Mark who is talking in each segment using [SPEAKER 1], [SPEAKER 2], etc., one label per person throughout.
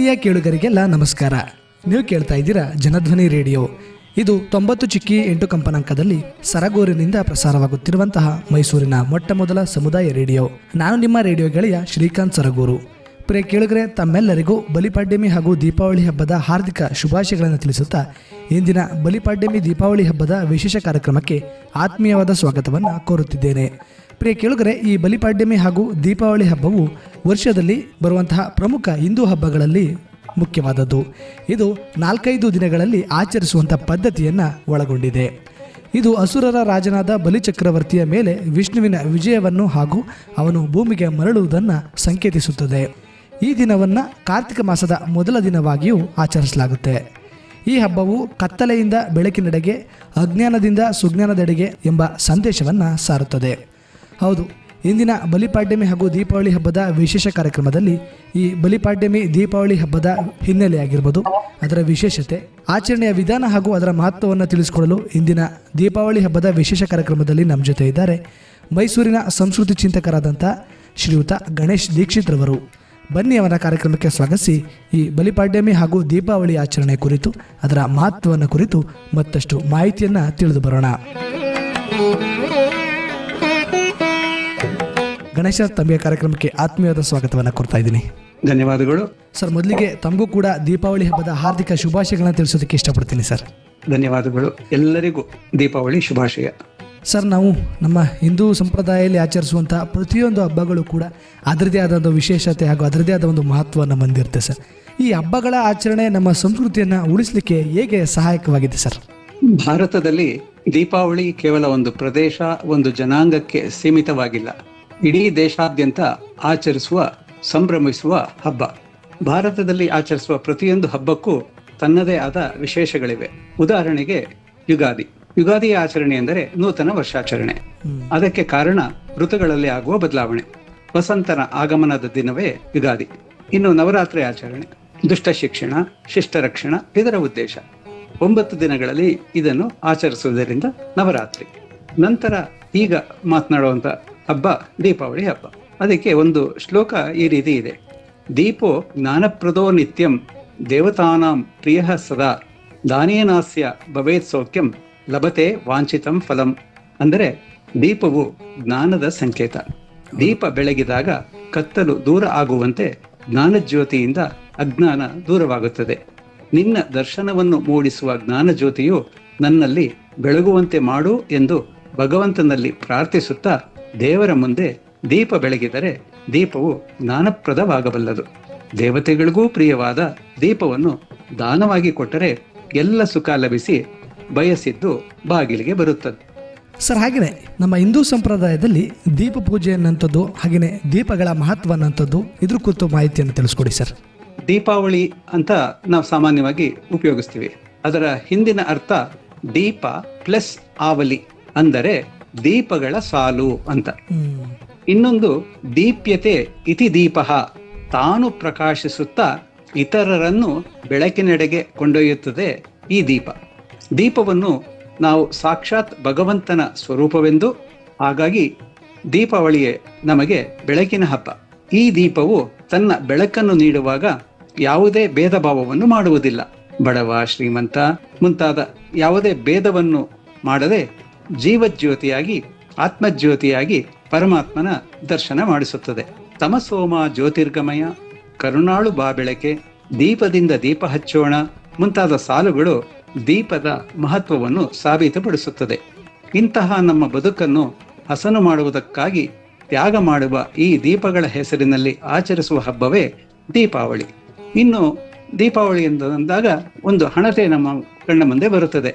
[SPEAKER 1] ಪ್ರೀತಿಯ ಕೇಳುಗರಿಗೆಲ್ಲ ನಮಸ್ಕಾರ. ನೀವು ಕೇಳ್ತಾ ಇದ್ದೀರಾ ಜನಧ್ವನಿ ರೇಡಿಯೋ. ಇದು ತೊಂಬತ್ತು ಚಿಕ್ಕಿ ಎಂಟು ಕಂಪನಾಂಕದಲ್ಲಿ ಸರಗೂರಿನಿಂದ ಪ್ರಸಾರವಾಗುತ್ತಿರುವಂತಹ ಮೈಸೂರಿನ ಮೊಟ್ಟ ಮೊದಲ ಸಮುದಾಯ ರೇಡಿಯೋ. ನಾನು ನಿಮ್ಮ ರೇಡಿಯೋ ಗೆಳೆಯ ಶ್ರೀಕಾಂತ್ ಸರಗೂರು. ಪ್ರಿಯ ಕೇಳುಗರೆ, ತಮ್ಮೆಲ್ಲರಿಗೂ ಬಲಿಪಾಡ್ಯಮಿ ಹಾಗೂ ದೀಪಾವಳಿ ಹಬ್ಬದ ಹಾರ್ದಿಕ ಶುಭಾಶಯಗಳನ್ನು ತಿಳಿಸುತ್ತಾ ಇಂದಿನ ಬಲಿಪಾಡ್ಯಮಿ ದೀಪಾವಳಿ ಹಬ್ಬದ ವಿಶೇಷ ಕಾರ್ಯಕ್ರಮಕ್ಕೆ ಆತ್ಮೀಯವಾದ ಸ್ವಾಗತವನ್ನು ಕೋರುತ್ತಿದ್ದೇನೆ. ಪ್ರಿಯ ಕೇಳುಗರೆ, ಈ ಬಲಿಪಾಡ್ಯಮಿ ಹಾಗೂ ದೀಪಾವಳಿ ಹಬ್ಬವು ವರ್ಷದಲ್ಲಿ ಬರುವಂತಹ ಪ್ರಮುಖ ಹಿಂದೂ ಹಬ್ಬಗಳಲ್ಲಿ ಮುಖ್ಯವಾದದ್ದು. ಇದು ನಾಲ್ಕೈದು ದಿನಗಳಲ್ಲಿ ಆಚರಿಸುವಂಥ ಪದ್ಧತಿಯನ್ನು ಒಳಗೊಂಡಿದೆ. ಇದು ಅಸುರರ ರಾಜನಾದ ಬಲಿಚಕ್ರವರ್ತಿಯ ಮೇಲೆ ವಿಷ್ಣುವಿನ ವಿಜಯವನ್ನು ಹಾಗೂ ಅವನು ಭೂಮಿಗೆ ಮರಳುವುದನ್ನು ಸಂಕೇತಿಸುತ್ತದೆ. ಈ ದಿನವನ್ನು ಕಾರ್ತಿಕ ಮಾಸದ ಮೊದಲ ದಿನವಾಗಿಯೂ ಆಚರಿಸಲಾಗುತ್ತೆ. ಈ ಹಬ್ಬವು ಕತ್ತಲೆಯಿಂದ ಬೆಳಕಿನೆಡೆಗೆ, ಅಜ್ಞಾನದಿಂದ ಸುಜ್ಞಾನದೆಡೆಗೆ ಎಂಬ ಸಂದೇಶವನ್ನು ಸಾರುತ್ತದೆ. ಹೌದು. ಇಂದಿನ ಬಲಿಪಾಡ್ಯಮಿ ಹಾಗೂ ದೀಪಾವಳಿ ಹಬ್ಬದ ವಿಶೇಷ ಕಾರ್ಯಕ್ರಮದಲ್ಲಿ ಈ ಬಲಿಪಾಡ್ಯಮಿ ದೀಪಾವಳಿ ಹಬ್ಬದ ಹಿನ್ನೆಲೆಯಾಗಿರ್ಬೋದು ಅದರ ವಿಶೇಷತೆ, ಆಚರಣೆಯ ವಿಧಾನ ಹಾಗೂ ಅದರ ಮಹತ್ವವನ್ನು ತಿಳಿಸಿಕೊಡಲು ಇಂದಿನ ದೀಪಾವಳಿ ಹಬ್ಬದ ವಿಶೇಷ ಕಾರ್ಯಕ್ರಮದಲ್ಲಿ ನಮ್ಮ ಜೊತೆ ಇದ್ದಾರೆ ಮೈಸೂರಿನ ಸಂಸ್ಕೃತಿ ಚಿಂತಕರಾದಂಥ ಶ್ರೀಯುತ ಗಣೇಶ್ ದೀಕ್ಷಿತ್ ರವರು. ಬನ್ನಿ ಅವರ ಕಾರ್ಯಕ್ರಮಕ್ಕೆ ಸ್ವಾಗತಿಸಿ ಈ ಬಲಿಪಾಡ್ಯಮಿ ಹಾಗೂ ದೀಪಾವಳಿ ಆಚರಣೆ ಕುರಿತು, ಅದರ ಮಹತ್ವವನ್ನು ಕುರಿತು ಮತ್ತಷ್ಟು ಮಾಹಿತಿಯನ್ನು ತಿಳಿದು ಬರೋಣ. ಗಣೇಶ ತಮಗೆ ಕಾರ್ಯಕ್ರಮಕ್ಕೆ ಆತ್ಮೀಯವಾದ ಸ್ವಾಗತವನ್ನು ಕೊಡ್ತಾ ಇದ್ದೀನಿ.
[SPEAKER 2] ಧನ್ಯವಾದಗಳು.
[SPEAKER 1] ಸರ್ ಮೊದಲಿಗೆ ತಮಗೂ ಕೂಡ ದೀಪಾವಳಿ ಹಬ್ಬದ ಹಾರ್ದಿಕ ಶುಭಾಶಯಗಳನ್ನು ತಿಳಿಸೋದಕ್ಕೆ ಇಷ್ಟಪಡ್ತೀನಿ ಸರ್.
[SPEAKER 2] ಧನ್ಯವಾದಗಳು. ಎಲ್ಲರಿಗೂ ದೀಪಾವಳಿ ಶುಭಾಶಯ.
[SPEAKER 1] ಸರ್ ನಾವು ನಮ್ಮ ಹಿಂದೂ ಸಂಪ್ರದಾಯದಲ್ಲಿ ಆಚರಿಸುವಂಥ ಪ್ರತಿಯೊಂದು ಹಬ್ಬಗಳು ಕೂಡ ಅದರದೇ ಆದ ಒಂದು ವಿಶೇಷತೆ ಹಾಗೂ ಅದರದೇ ಆದ ಒಂದು ಮಹತ್ವವನ್ನು ಹೊಂದಿರುತ್ತೆ ಸರ್. ಈ ಹಬ್ಬಗಳ ಆಚರಣೆ ನಮ್ಮ ಸಂಸ್ಕೃತಿಯನ್ನು ಉಳಿಸಲಿಕ್ಕೆ ಹೇಗೆ ಸಹಾಯಕವಾಗಿದೆ ಸರ್?
[SPEAKER 2] ಭಾರತದಲ್ಲಿ ದೀಪಾವಳಿ ಕೇವಲ ಒಂದು ಪ್ರದೇಶ ಒಂದು ಜನಾಂಗಕ್ಕೆ ಸೀಮಿತವಾಗಿಲ್ಲ. ಇಡೀ ದೇಶಾದ್ಯಂತ ಆಚರಿಸುವ, ಸಂಭ್ರಮಿಸುವ ಹಬ್ಬ. ಭಾರತದಲ್ಲಿ ಆಚರಿಸುವ ಪ್ರತಿಯೊಂದು ಹಬ್ಬಕ್ಕೂ ತನ್ನದೇ ಆದ ವಿಶೇಷಗಳಿವೆ. ಉದಾಹರಣೆಗೆ ಯುಗಾದಿ. ಯುಗಾದಿಯ ಆಚರಣೆ ಎಂದರೆ ನೂತನ ವರ್ಷಾಚರಣೆ. ಅದಕ್ಕೆ ಕಾರಣ ಋತುಗಳಲ್ಲಿ ಆಗುವ ಬದಲಾವಣೆ. ವಸಂತನ ಆಗಮನದ ದಿನವೇ ಯುಗಾದಿ. ಇನ್ನು ನವರಾತ್ರಿ ಆಚರಣೆ. ದುಷ್ಟ ಶಿಕ್ಷಣ, ಶಿಷ್ಟ ರಕ್ಷಣ, ಇದರ ಉದ್ದೇಶ. ಒಂಬತ್ತು ದಿನಗಳಲ್ಲಿ ಇದನ್ನು ಆಚರಿಸುವುದರಿಂದ ನವರಾತ್ರಿ. ನಂತರ ಈಗ ಮಾತನಾಡುವಂತ ಹಬ್ಬ, ದೀಪಾವಳಿ ಹಬ್ಬ. ಅದಕ್ಕೆ ಒಂದು ಶ್ಲೋಕ ಈ ರೀತಿ ಇದೆ. ದೀಪೋ ಜ್ಞಾನಪ್ರದೋ ನಿತ್ಯಂ, ದೇವತಾನಾಂ ಪ್ರಿಯ ಸದಾ. ದಾನೇನಾಸ್ಯ ಭವೇತ್ ಸೌಖ್ಯಂ, ಲಭತೆ ವಾಂಛಿತಂ ಫಲಂ. ಅಂದರೆ ದೀಪವು ಜ್ಞಾನದ ಸಂಕೇತ. ದೀಪ ಬೆಳಗಿದಾಗ ಕತ್ತಲು ದೂರ ಆಗುವಂತೆ ಜ್ಞಾನಜ್ಯೋತಿಯಿಂದ ಅಜ್ಞಾನ ದೂರವಾಗುತ್ತದೆ. ನಿನ್ನ ದರ್ಶನವನ್ನು ಮೂಡಿಸುವ ಜ್ಞಾನಜ್ಯೋತಿಯು ನನ್ನಲ್ಲಿ ಬೆಳಗುವಂತೆ ಮಾಡು ಎಂದು ಭಗವಂತನಲ್ಲಿ ಪ್ರಾರ್ಥಿಸುತ್ತಾ ದೇವರ ಮುಂದೆ ದೀಪ ಬೆಳಗಿದರೆ ದೀಪವು ಜ್ಞಾನಪ್ರದವಾಗಬಲ್ಲದು. ದೇವತೆಗಳಿಗೂ ಪ್ರಿಯವಾದ ದೀಪವನ್ನು ದಾನವಾಗಿ ಕೊಟ್ಟರೆ ಎಲ್ಲ ಸುಖ ಲಭಿಸಿ ಬಯಸಿದ್ದು ಬಾಗಿಲಿಗೆ ಬರುತ್ತದೆ.
[SPEAKER 1] ಸರ್ ಹಾಗೆಯೇ ನಮ್ಮ ಹಿಂದೂ ಸಂಪ್ರದಾಯದಲ್ಲಿ ದೀಪ ಪೂಜೆ ಅನ್ನಂಥದ್ದು ಹಾಗೆಯೇ ದೀಪಗಳ ಮಹತ್ವ ಅನ್ನಂಥದ್ದು ಇದ್ರ ಕುರಿತು ಮಾಹಿತಿಯನ್ನು ತಿಳಿಸ್ಕೊಡಿ ಸರ್.
[SPEAKER 2] ದೀಪಾವಳಿ ಅಂತ ನಾವು ಸಾಮಾನ್ಯವಾಗಿ ಉಪಯೋಗಿಸ್ತೀವಿ. ಅದರ ಹಿಂದಿನ ಅರ್ಥ ದೀಪ ಪ್ಲಸ್ ಆವಲಿ ಅಂದರೆ ದೀಪಗಳ ಸಾಲು ಅಂತ. ಇನ್ನೊಂದು ದೀಪ್ಯತೆ ಇತಿ ದೀಪ. ತಾನು ಪ್ರಕಾಶಿಸುತ್ತಾ ಇತರರನ್ನು ಬೆಳಕಿನೆಡೆಗೆ ಕೊಂಡೊಯ್ಯುತ್ತದೆ ಈ ದೀಪ. ದೀಪವನ್ನು ನಾವು ಸಾಕ್ಷಾತ್ ಭಗವಂತನ ಸ್ವರೂಪವೆಂದು ಹಾಗಾಗಿ ದೀಪಾವಳಿಯೇ ನಮಗೆ ಬೆಳಕಿನ ಹಬ್ಬ. ಈ ದೀಪವು ತನ್ನ ಬೆಳಕನ್ನು ನೀಡುವಾಗ ಯಾವುದೇ ಭೇದ ಭಾವವನ್ನು ಮಾಡುವುದಿಲ್ಲ. ಬಡವ ಶ್ರೀಮಂತ ಮುಂತಾದ ಯಾವುದೇ ಭೇದವನ್ನು ಮಾಡದೆ ಜೀವಜ್ಯೋತಿಯಾಗಿ, ಆತ್ಮಜ್ಯೋತಿಯಾಗಿ ಪರಮಾತ್ಮನ ದರ್ಶನ ಮಾಡಿಸುತ್ತದೆ. ತಮಸೋಮ ಜ್ಯೋತಿರ್ಗಮಯ, ಕರುಣಾಳು ಬಾ ಬೆಳಕೆ ದೀಪದಿಂದ ದೀಪ ಹಚ್ಚೋಣ ಮುಂತಾದ ಸಾಲುಗಳು ದೀಪದ ಮಹತ್ವವನ್ನು ಸಾಬೀತುಪಡಿಸುತ್ತದೆ. ಇಂತಹ ನಮ್ಮ ಬದುಕನ್ನು ಹಸನು ಮಾಡುವುದಕ್ಕಾಗಿ ತ್ಯಾಗ ಮಾಡುವ ಈ ದೀಪಗಳ ಹೆಸರಿನಲ್ಲಿ ಆಚರಿಸುವ ಹಬ್ಬವೇ ದೀಪಾವಳಿ. ಇನ್ನು ದೀಪಾವಳಿ ಬಂದಾಗ ಒಂದು ಹಣತೆ ನಮ್ಮ ಕಣ್ಣ ಮುಂದೆ ಬರುತ್ತದೆ.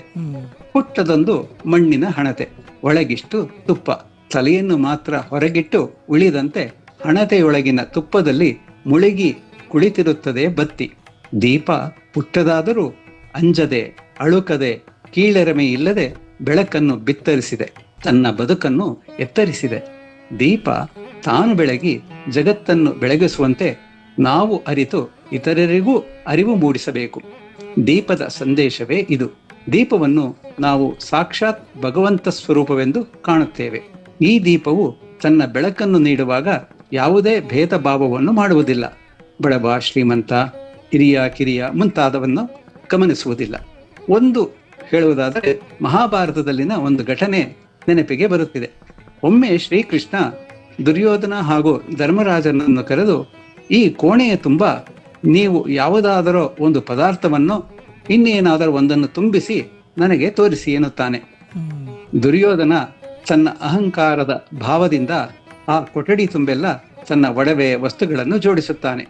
[SPEAKER 2] ಪುಟ್ಟದೊಂದು ಮಣ್ಣಿನ ಹಣತೆ. ಒಳಗಿಷ್ಟು ತುಪ್ಪ. ತಲೆಯನ್ನು ಮಾತ್ರ ಹೊರಗಿಟ್ಟು ಉಳಿದಂತೆ ಹಣತೆಯೊಳಗಿನ ತುಪ್ಪದಲ್ಲಿ ಮುಳುಗಿ ಕುಳಿತಿರುತ್ತದೆ ಬತ್ತಿ. ದೀಪ ಪುಟ್ಟದಾದರೂ ಅಂಜದೆ, ಅಳುಕದೆ, ಕೀಳೆರಮೆ ಇಲ್ಲದೆ ಬೆಳಕನ್ನು ಬಿತ್ತರಿಸಿದೆ. ತನ್ನ ಬದುಕನ್ನು ಎತ್ತರಿಸಿದೆ. ದೀಪ ತಾನು ಬೆಳಗಿ ಜಗತ್ತನ್ನು ಬೆಳಗಿಸುವಂತೆ ನಾವು ಅರಿತು ಇತರರಿಗೂ ಅರಿವು ಮೂಡಿಸಬೇಕು. ದೀಪದ ಸಂದೇಶವೇ ಇದು. ದೀಪವನ್ನು ನಾವು ಸಾಕ್ಷಾತ್ ಭಗವಂತ ಸ್ವರೂಪವೆಂದು ಕಾಣುತ್ತೇವೆ. ಈ ದೀಪವು ತನ್ನ ಬೆಳಕನ್ನು ನೀಡುವಾಗ ಯಾವುದೇ ಭೇದ ಭಾವವನ್ನು ಮಾಡುವುದಿಲ್ಲ. ಬಡವ ಶ್ರೀಮಂತ, ಹಿರಿಯ ಕಿರಿಯ ಮುಂತಾದವನ್ನು ಗಮನಿಸುವುದಿಲ್ಲ. ಒಂದು ಹೇಳುವುದಾದರೆ, ಮಹಾಭಾರತದಲ್ಲಿನ ಒಂದು ಘಟನೆ ನೆನಪಿಗೆ ಬರುತ್ತಿದೆ. ಒಮ್ಮೆ ಶ್ರೀಕೃಷ್ಣ ದುರ್ಯೋಧನ ಹಾಗೂ ಧರ್ಮರಾಜನನ್ನು ಕರೆದು, ಈ ಕೋಣೆಯ ತುಂಬ ನೀವು ಯಾವುದಾದರೂ ಒಂದು ಪದಾರ್ಥವನ್ನು ಇನ್ನೇನಾದರೂ ಒಂದನ್ನು ತುಂಬಿಸಿ ನನಗೆ ತೋರಿಸಿ ಎನ್ನುತ್ತಾನೆ. ದುರ್ಯೋಧನ ತನ್ನ ಅಹಂಕಾರದ ಭಾವದಿಂದ ಆ ಕೊಠಡಿ ತುಂಬೆಲ್ಲ ತನ್ನ ಒಡವೆ ವಸ್ತುಗಳನ್ನು ಜೋಡಿಸುತ್ತಾನೆ.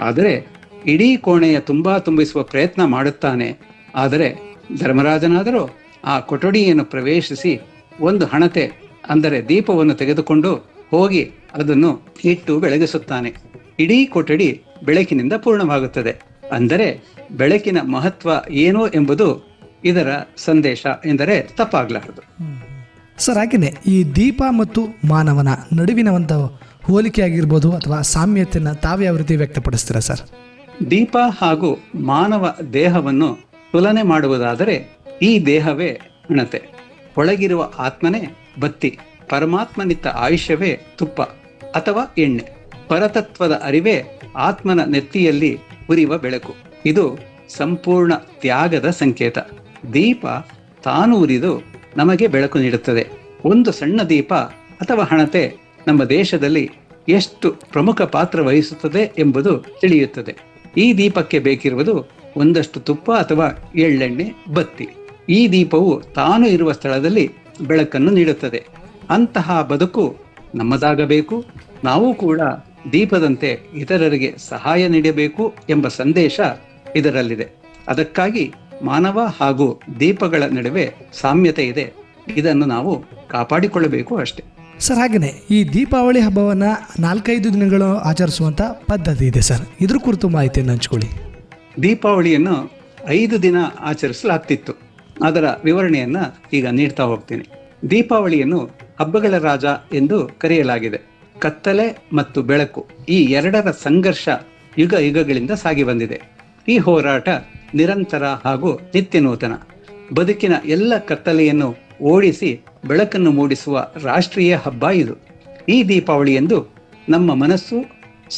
[SPEAKER 2] ಆದರೆ ಇಡೀ ಕೋಣೆಯ ತುಂಬಾ ತುಂಬಿಸುವ ಪ್ರಯತ್ನ ಮಾಡುತ್ತಾನೆ. ಆದರೆ ಧರ್ಮರಾಜನಾದರೂ ಆ ಕೊಠಡಿಯನ್ನು ಪ್ರವೇಶಿಸಿ ಒಂದು ಹಣತೆ ಅಂದರೆ ದೀಪವನ್ನು ತೆಗೆದುಕೊಂಡು ಹೋಗಿ ಅದನ್ನು ಇಟ್ಟು ಬೆಳಗಿಸುತ್ತಾನೆ. ಇಡೀ ಕೊಠಡಿ ಬೆಳಕಿನಿಂದ ಪೂರ್ಣವಾಗುತ್ತದೆ. ಅಂದರೆ ಬೆಳಕಿನ ಮಹತ್ವ ಏನು ಎಂಬುದು ಇದರ ಸಂದೇಶ ಎಂದರೆ ತಪ್ಪಾಗಲಾರದು.
[SPEAKER 1] ಸರ್ ಹಾಗೆಯೇ ಈ ದೀಪ ಮತ್ತು ಮಾನವನ ನಡುವಿನ ಒಂದು ಹೋಲಿಕೆ ಆಗಿರ್ಬೋದು ಅಥವಾ ಸಾಮ್ಯತೆಯನ್ನು ತಾವೇ ಯಾವ ರೀತಿ ವ್ಯಕ್ತಪಡಿಸ್ತೀರಾ ಸರ್?
[SPEAKER 2] ದೀಪ ಹಾಗೂ ಮಾನವ ದೇಹವನ್ನು ತುಲನೆ ಮಾಡುವುದಾದರೆ ಈ ದೇಹವೇ ಅಣತೆ ಒಳಗಿರುವ ಆತ್ಮನೇ ಬತ್ತಿ ಪರಮಾತ್ಮನಿತ್ತ ಆಯುಷ್ಯವೇ ತುಪ್ಪ ಅಥವಾ ಎಣ್ಣೆ. ಪರತತ್ವದ ಅರಿವೇ ಆತ್ಮನ ನೆತ್ತಿಯಲ್ಲಿ ಉರಿಯುವ ಬೆಳಕು. ಇದು ಸಂಪೂರ್ಣ ತ್ಯಾಗದ ಸಂಕೇತ. ದೀಪ ತಾನು ಉರಿದು ನಮಗೆ ಬೆಳಕು ನೀಡುತ್ತದೆ. ಒಂದು ಸಣ್ಣ ದೀಪ ಅಥವಾ ಹಣತೆ ನಮ್ಮ ದೇಶದಲ್ಲಿ ಎಷ್ಟು ಪ್ರಮುಖ ಪಾತ್ರ ವಹಿಸುತ್ತದೆ ಎಂಬುದು ತಿಳಿಯುತ್ತದೆ. ಈ ದೀಪಕ್ಕೆ ಬೇಕಿರುವುದು ಒಂದಷ್ಟು ತುಪ್ಪ ಅಥವಾ ಎಳ್ಳೆಣ್ಣೆ, ಬತ್ತಿ. ಈ ದೀಪವು ತಾನು ಇರುವ ಸ್ಥಳದಲ್ಲಿ ಬೆಳಕನ್ನು ನೀಡುತ್ತದೆ. ಅಂತಹ ಬದುಕು ನಮ್ಮದಾಗಬೇಕು, ನಾವು ಕೂಡ ದೀಪದಂತೆ ಇತರರಿಗೆ ಸಹಾಯ ನೀಡಬೇಕು ಎಂಬ ಸಂದೇಶ ಇದರಲ್ಲಿದೆ. ಅದಕ್ಕಾಗಿ ಮಾನವ ಹಾಗೂ ದೀಪಗಳ ನಡುವೆ ಸಾಮ್ಯತೆ ಇದೆ. ಇದನ್ನು ನಾವು ಕಾಪಾಡಿಕೊಳ್ಳಬೇಕು ಅಷ್ಟೇ.
[SPEAKER 1] ಸರ್ ಹಾಗೆಯೇ ಈ ದೀಪಾವಳಿ ಹಬ್ಬವನ್ನು ನಾಲ್ಕೈದು ದಿನಗಳು ಆಚರಿಸುವಂಥ ಪದ್ಧತಿ ಇದೆ ಸರ್. ಇದ್ರ ಕುರಿತು ಮಾಹಿತಿಯನ್ನು ಹಂಚ್ಕೊಳ್ಳಿ.
[SPEAKER 2] ದೀಪಾವಳಿಯನ್ನು ಐದು ದಿನ ಆಚರಿಸಲಾಗ್ತಿತ್ತು. ಅದರ ವಿವರಣೆಯನ್ನ ಈಗ ನೀಡ್ತಾ ಹೋಗ್ತೀನಿ. ದೀಪಾವಳಿಯನ್ನು ಹಬ್ಬಗಳ ರಾಜ ಎಂದು ಕರೆಯಲಾಗಿದೆ. ಕತ್ತಲೆ ಮತ್ತು ಬೆಳಕು ಈ ಎರಡರ ಸಂಘರ್ಷ ಯುಗ ಯುಗಗಳಿಂದ ಸಾಗಿ ಬಂದಿದೆ. ಈ ಹೋರಾಟ ನಿರಂತರ ಹಾಗೂ ನಿತ್ಯ ನೂತನ ಬದುಕಿನ ಎಲ್ಲ ಕತ್ತಲೆಯನ್ನು ಓಡಿಸಿ ಬೆಳಕನ್ನು ಮೂಡಿಸುವ ರಾಷ್ಟ್ರೀಯ ಹಬ್ಬ ಇದು. ಈ ದೀಪಾವಳಿಯಂದು ನಮ್ಮ ಮನಸ್ಸು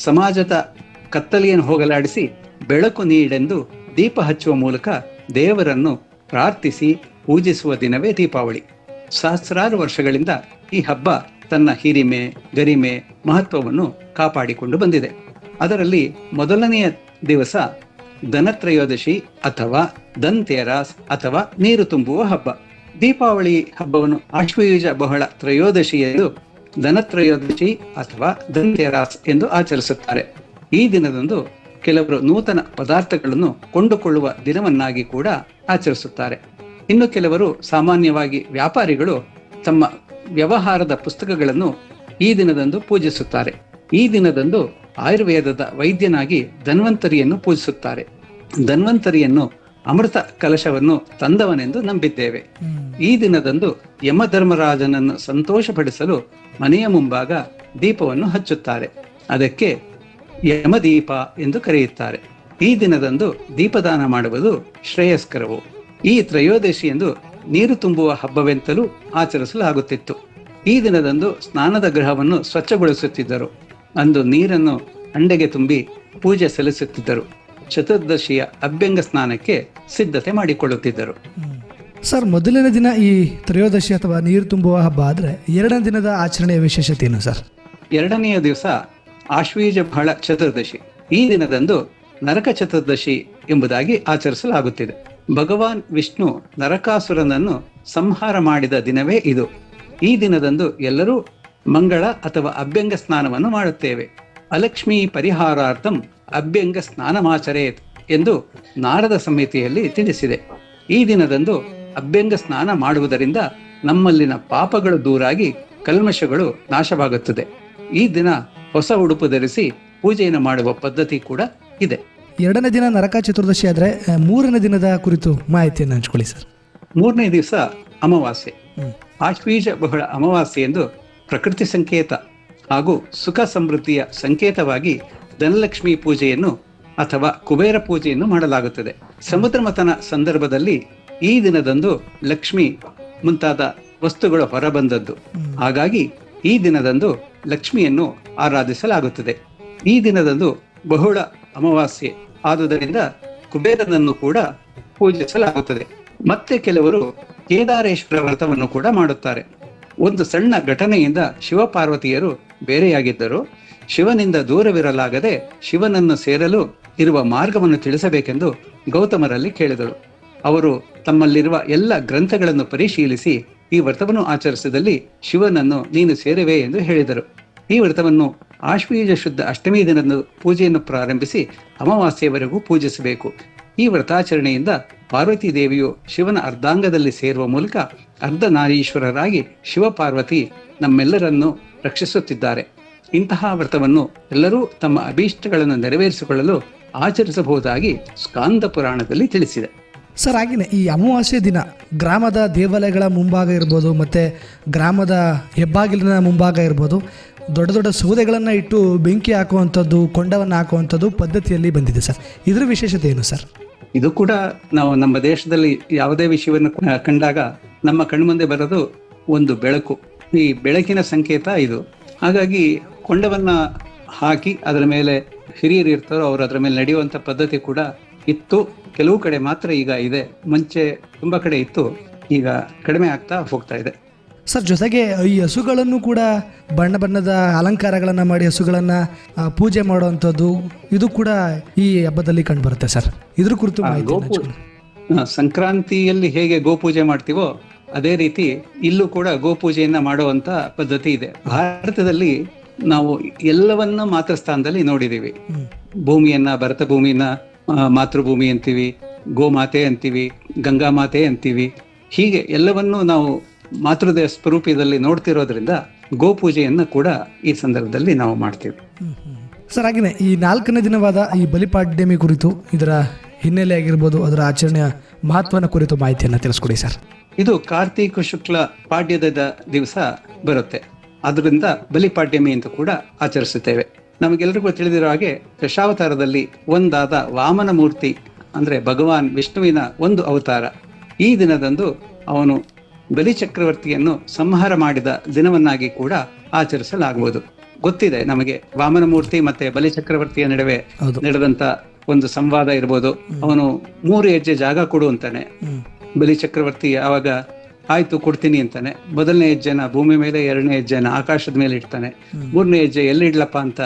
[SPEAKER 2] ಸಮಾಜದ ಕತ್ತಲೆಯನ್ನು ಹೋಗಲಾಡಿಸಿ ಬೆಳಕು ನೀಡೆಂದು ದೀಪ ಹಚ್ಚುವ ಮೂಲಕ ದೇವರನ್ನು ಪ್ರಾರ್ಥಿಸಿ ಪೂಜಿಸುವ ದಿನವೇ ದೀಪಾವಳಿ. ಸಹಸ್ರಾರು ವರ್ಷಗಳಿಂದ ಈ ಹಬ್ಬ ತನ್ನ ಹಿರಿಮೆ, ಗರಿಮೆ ಮಹತ್ವವನ್ನು ಕಾಪಾಡಿಕೊಂಡು ಬಂದಿದೆ. ಅದರಲ್ಲಿ ಮೊದಲನೆಯ ದಿವಸ ಧನತ್ರಯೋದಶಿ ಅಥವಾ ದಂತೆರಾಸ್ ಅಥವಾ ನೀರು ತುಂಬುವ ಹಬ್ಬ. ದೀಪಾವಳಿ ಹಬ್ಬವನ್ನು ಅಶ್ವಯುಜ ಬಹಳ ತ್ರಯೋದಶಿ ಎಂದು ಧನತ್ರಯೋದಶಿ ಅಥವಾ ದಂತೆರಾಸ್ ಎಂದು ಆಚರಿಸುತ್ತಾರೆ. ಈ ದಿನದಂದು ಕೆಲವರು ನೂತನ ಪದಾರ್ಥಗಳನ್ನು ಕೊಂಡುಕೊಳ್ಳುವ ದಿನವನ್ನಾಗಿ ಕೂಡ ಆಚರಿಸುತ್ತಾರೆ. ಇನ್ನು ಕೆಲವರು ಸಾಮಾನ್ಯವಾಗಿ ವ್ಯಾಪಾರಿಗಳು ತಮ್ಮ ವ್ಯವಹಾರದ ಪುಸ್ತಕಗಳನ್ನು ಈ ದಿನದಂದು ಪೂಜಿಸುತ್ತಾರೆ. ಈ ದಿನದಂದು ಆಯುರ್ವೇದದ ವೈದ್ಯನಾಗಿ ಧನ್ವಂತರಿಯನ್ನು ಪೂಜಿಸುತ್ತಾರೆ. ಧನ್ವಂತರಿಯನ್ನು ಅಮೃತ ಕಲಶವನ್ನು ತಂದವನೆಂದು ನಂಬಿದ್ದೇವೆ. ಈ ದಿನದಂದು ಯಮಧರ್ಮರಾಜನನ್ನು ಸಂತೋಷಪಡಿಸಲು ಮನೆಯ ಮುಂಭಾಗ ದೀಪವನ್ನು ಹಚ್ಚುತ್ತಾರೆ. ಅದಕ್ಕೆ ಯಮದೀಪ ಎಂದು ಕರೆಯುತ್ತಾರೆ. ಈ ದಿನದಂದು ದೀಪದಾನ ಮಾಡುವುದು ಶ್ರೇಯಸ್ಕರವು. ಈ ತ್ರಯೋದಶಿ ಎಂದು ನೀರು ತುಂಬುವ ಹಬ್ಬವೆಂತಲೂ ಆಚರಿಸಲಾಗುತ್ತಿತ್ತು. ಈ ದಿನದಂದು ಸ್ನಾನದ ಗೃಹವನ್ನು ಸ್ವಚ್ಛಗೊಳಿಸುತ್ತಿದ್ದರು. ಅಂದು ನೀರನ್ನು ಅಂಡೆಗೆ ತುಂಬಿ ಪೂಜೆ ಸಲ್ಲಿಸುತ್ತಿದ್ದರು. ಚತುರ್ದಶಿಯ ಅಭ್ಯಂಗ ಸ್ನಾನಕ್ಕೆ ಸಿದ್ಧತೆ ಮಾಡಿಕೊಳ್ಳುತ್ತಿದ್ದರು.
[SPEAKER 1] ಸರ್ ಮೊದಲನೇ ದಿನ ಈ ತ್ರಯೋದಶಿ ಅಥವಾ ನೀರು ತುಂಬುವ ಹಬ್ಬ ಆದರೆ ಎರಡನೇ ದಿನದ ಆಚರಣೆಯ ವಿಶೇಷತೆ ಏನು ಸರ್?
[SPEAKER 2] ಎರಡನೆಯ ದಿವಸ ಆಶ್ವೀಜ ಬಹಳ ಚತುರ್ದಶಿ. ಈ ದಿನದಂದು ನರಕ ಚತುರ್ದಶಿ ಎಂಬುದಾಗಿ ಆಚರಿಸಲಾಗುತ್ತಿದೆ. ಭಗವಾನ್ ವಿಷ್ಣು ನರಕಾಸುರನನ್ನು ಸಂಹಾರ ಮಾಡಿದ ದಿನವೇ ಇದು. ಈ ದಿನದಂದು ಎಲ್ಲರೂ ಮಂಗಳ ಅಥವಾ ಅಭ್ಯಂಗ ಸ್ನಾನವನ್ನು ಮಾಡುತ್ತೇವೆ. ಅಲಕ್ಷ್ಮೀ ಪರಿಹಾರಾರ್ಥಂ ಅಭ್ಯಂಗ ಸ್ನಾನಮಾಚರೇತ್ ಎಂದು ನಾರದ ಸಮಿತಿಯಲ್ಲಿ ತಿಳಿಸಿದೆ. ಈ ದಿನದಂದು ಅಭ್ಯಂಗ ಸ್ನಾನ ಮಾಡುವುದರಿಂದ ನಮ್ಮಲ್ಲಿನ ಪಾಪಗಳು ದೂರಾಗಿ ಕಲ್ಮಶಗಳು ನಾಶವಾಗುತ್ತದೆ. ಈ ದಿನ ಹೊಸ ಉಡುಪು ಧರಿಸಿ ಪೂಜೆಯನ್ನು ಮಾಡುವ ಪದ್ಧತಿ ಕೂಡ ಇದೆ.
[SPEAKER 1] ಎರಡನೇ ದಿನ ನರಕ ಚತುರ್ದಶಿ ಆದರೆ ಮೂರನೇ ದಿನದ ಕುರಿತು ಮಾಹಿತಿಯನ್ನು ಹಂಚ್ಕೊಳ್ಳಿ ಸರ್.
[SPEAKER 2] ಮೂರನೇ ದಿವಸ ಅಮಾವಾಸ್ಯೆ. ಆಶ್ವೀಜ ಬಹಳ ಅಮಾವಾಸ್ಯೆ ಎಂದು ಪ್ರಕೃತಿ ಸಂಕೇತ ಹಾಗೂ ಸುಖ ಸಮೃದ್ಧಿಯ ಸಂಕೇತವಾಗಿ ಧನಲಕ್ಷ್ಮಿ ಪೂಜೆಯನ್ನು ಅಥವಾ ಕುಬೇರ ಪೂಜೆಯನ್ನು ಮಾಡಲಾಗುತ್ತದೆ. ಸಮುದ್ರ ಮತನ ಸಂದರ್ಭದಲ್ಲಿ ಈ ದಿನದಂದು ಲಕ್ಷ್ಮಿ ಮುಂತಾದ ವಸ್ತುಗಳು ಹೊರಬಂದದ್ದು. ಹಾಗಾಗಿ ಈ ದಿನದಂದು ಲಕ್ಷ್ಮಿಯನ್ನು ಆರಾಧಿಸಲಾಗುತ್ತದೆ. ಈ ದಿನದಂದು ಬಹುಳ ಅಮಾವಾಸ್ಯೆ ಆದುದರಿಂದ ಕುಬೇರನನ್ನು ಕೂಡ ಪೂಜಿಸಲಾಗುತ್ತದೆ. ಮತ್ತೆ ಕೆಲವರು ಕೇದಾರೇಶ್ವರ ವ್ರತವನ್ನು ಕೂಡ ಮಾಡುತ್ತಾರೆ. ಒಂದು ಸಣ್ಣ ಘಟನೆಯಿಂದ ಶಿವಪಾರ್ವತಿಯರು ಬೇರೆಯಾಗಿದ್ದರು. ಶಿವನಿಂದ ದೂರವಿರಲಾಗದೆ ಶಿವನನ್ನು ಸೇರಲು ಇರುವ ಮಾರ್ಗವನ್ನು ತಿಳಿಸಬೇಕೆಂದು ಗೌತಮರಲ್ಲಿ ಕೇಳಿದರು. ಅವರು ತಮ್ಮಲ್ಲಿರುವ ಎಲ್ಲ ಗ್ರಂಥಗಳನ್ನು ಪರಿಶೀಲಿಸಿ ಈ ವ್ರತವನ್ನು ಆಚರಿಸಿದಲ್ಲಿ ಶಿವನನ್ನು ನೀನು ಸೇರುವೆ ಎಂದು ಹೇಳಿದರು. ಈ ವ್ರತವನ್ನು ಆಶ್ವೀಜ ಶುದ್ಧ ಅಷ್ಟಮಿ ದಿನದಂದು ಪೂಜೆಯನ್ನು ಪ್ರಾರಂಭಿಸಿ ಅಮಾವಾಸ್ಯೆಯವರೆಗೂ ಪೂಜಿಸಬೇಕು. ಈ ವ್ರತಾಚರಣೆಯಿಂದ ಪಾರ್ವತಿ ದೇವಿಯು ಶಿವನ ಅರ್ಧಾಂಗದಲ್ಲಿ ಸೇರುವ ಮೂಲಕ ಅರ್ಧನಾರೀಶ್ವರರಾಗಿ ಶಿವಪಾರ್ವತಿ ನಮ್ಮೆಲ್ಲರನ್ನು ರಕ್ಷಿಸುತ್ತಿದ್ದಾರೆ. ಇಂತಹ ವ್ರತವನ್ನು ಎಲ್ಲರೂ ತಮ್ಮ ಅಭೀಷ್ಟಗಳನ್ನು ನೆರವೇರಿಸಿಕೊಳ್ಳಲು ಆಚರಿಸಬಹುದಾಗಿ ಸ್ಕಾಂದ ಪುರಾಣದಲ್ಲಿ ತಿಳಿಸಿದೆ.
[SPEAKER 1] ಸರ್ ಹಾಗೆಯೇ ಈ ಅಮಾವಾಸ್ಯೆ ದಿನ ಗ್ರಾಮದ ದೇವಾಲಯಗಳ ಮುಂಭಾಗ ಇರ್ಬೋದು, ಮತ್ತು ಗ್ರಾಮದ ಹೆಬ್ಬಾಗಿಲಿನ ಮುಂಭಾಗ ಇರ್ಬೋದು ದೊಡ್ಡ ದೊಡ್ಡ ಸೌದೆಗಳನ್ನು ಇಟ್ಟು ಬೆಂಕಿ ಹಾಕುವಂಥದ್ದು, ಕೊಂಡವನ್ನು ಹಾಕುವಂಥದ್ದು ಪದ್ಧತಿಯಲ್ಲಿ ಬಂದಿದೆ ಸರ್. ಇದರ ವಿಶೇಷತೆ ಏನು ಸರ್?
[SPEAKER 2] ಇದು ಕೂಡ ನಾವು ನಮ್ಮ ದೇಶದಲ್ಲಿ ಯಾವುದೇ ವಿಷಯವನ್ನು ಕಂಡಾಗ ನಮ್ಮ ಕಣ್ಮುಂದೆ ಬರೋದು ಒಂದು ಬೆಳಕು. ಈ ಬೆಳಕಿನ ಸಂಕೇತ ಇದು. ಹಾಗಾಗಿ ಕೊಂಡವನ್ನ ಹಾಕಿ ಅದರ ಮೇಲೆ ಹಿರಿಯರು ಇರ್ತಾರೋ ಅವರು ಅದರ ಮೇಲೆ ನಡೆಯುವಂಥ ಪದ್ಧತಿ ಕೂಡ ಇತ್ತು. ಕೆಲವು ಕಡೆ ಮಾತ್ರ ಈಗ ಇದೆ. ಮುಂಚೆ ತುಂಬ ಕಡೆ ಇತ್ತು. ಈಗ ಕಡಿಮೆ ಆಗ್ತಾ ಹೋಗ್ತಾ ಇದೆ.
[SPEAKER 1] ಸರ್ ಜೊತೆಗೆ ಈ ಹಸುಗಳನ್ನು ಕೂಡ ಬಣ್ಣ ಬಣ್ಣದ ಅಲಂಕಾರಗಳನ್ನು ಮಾಡಿ ಹಸುಗಳನ್ನು ಪೂಜೆ ಮಾಡುವಂಥದ್ದು ಇದು ಕೂಡ ಈ ಹಬ್ಬದಲ್ಲಿ ಕಂಡುಬರುತ್ತೆ ಸರ್. ಇದ್ರ ಕುರಿತು
[SPEAKER 2] ಸಂಕ್ರಾಂತಿಯಲ್ಲಿ ಹೇಗೆ ಗೋಪೂಜೆ ಮಾಡ್ತೀವೋ ಅದೇ ರೀತಿ ಇಲ್ಲೂ ಕೂಡ ಗೋಪೂಜೆಯನ್ನ ಮಾಡುವಂತ ಪದ್ಧತಿ ಇದೆ. ಭಾರತದಲ್ಲಿ ನಾವು ಎಲ್ಲವನ್ನ ಮಾತೃಸ್ಥಾನದಲ್ಲಿ ನೋಡಿದೀವಿ. ಭೂಮಿಯನ್ನ ಭರತ ಭೂಮಿಯನ್ನ ಮಾತೃಭೂಮಿ ಅಂತೀವಿ ಗೋಮಾತೆ ಅಂತೀವಿ ಗಂಗಾ ಮಾತೆ ಅಂತೀವಿ. ಹೀಗೆ ಎಲ್ಲವನ್ನೂ ನಾವು ಮಾತೃದ ಸ್ವರೂಪದಲ್ಲಿ ನೋಡ್ತಿರೋದ್ರಿಂದ ಗೋಪೂಜೆಯನ್ನ ಕೂಡ ಈ ಸಂದರ್ಭದಲ್ಲಿ ನಾವು ಮಾಡ್ತೀವಿ.
[SPEAKER 1] ಸರ್ ಹಾಗೆಯೇ ಈ ನಾಲ್ಕನೇ ದಿನವಾದ ಈ ಬಲಿಪಾಡ್ಯಮಿ ಕುರಿತು ಇದರ ಹಿನ್ನೆಲೆ ಆಗಿರ್ಬೋದು ಅದರ ಆಚರಣೆಯ ಮಹತ್ವನ ಕುರಿತು ಮಾಹಿತಿಯನ್ನು ತಿಳಿಸ್ಕೊಡಿ ಸರ್.
[SPEAKER 2] ಇದು ಕಾರ್ತೀಕ ಶುಕ್ಲ ಪಾಡ್ಯದ ದಿವಸ ಬರುತ್ತೆ. ಅದರಿಂದ ಬಲಿಪಾಡ್ಯಮಿ ಅಂತ ಕೂಡ ಆಚರಿಸುತ್ತೇವೆ. ನಮಗೆಲ್ಲರಿಗೂ ತಿಳಿದಿರೋ ಹಾಗೆ ದಶಾವತಾರದಲ್ಲಿ ಒಂದಾದ ವಾಮನ ಮೂರ್ತಿ ಅಂದ್ರೆ ಭಗವಾನ್ ವಿಷ್ಣುವಿನ ಒಂದು ಅವತಾರ. ಈ ದಿನದಂದು ಅವನು ಬಲಿ ಚಕ್ರವರ್ತಿಯನ್ನು ಸಂಹಾರ ಮಾಡಿದ ದಿನವನ್ನಾಗಿ ಕೂಡ ಆಚರಿಸಲಾಗುವುದು. ಗೊತ್ತಿದೆ ನಮಗೆ ವಾಮನ ಮೂರ್ತಿ ಮತ್ತೆ ಬಲಿ ಚಕ್ರವರ್ತಿಯ ನಡುವೆ. ನಡೆದಂತ ಒಂದು ಸಂವಾದ ಇರ್ಬೋದು. ಅವನು ಮೂರು ಹೆಜ್ಜೆ ಜಾಗ ಕೊಡು ಅಂತಾನೆ. ಬಲಿ ಚಕ್ರವರ್ತಿ ಯಾವಾಗ ಆಯ್ತು ಕೊಡ್ತೀನಿ ಅಂತಾನೆ. ಮೊದಲನೇ ಹೆಜ್ಜೆನ ಭೂಮಿ ಮೇಲೆ ಎರಡನೇ ಹೆಜ್ಜೆನ ಆಕಾಶದ ಮೇಲೆ ಇಡ್ತಾನೆ. ಮೂರನೇ ಹೆಜ್ಜೆ ಎಲ್ಲಿ ಇಡ್ಲಪ್ಪ ಅಂತ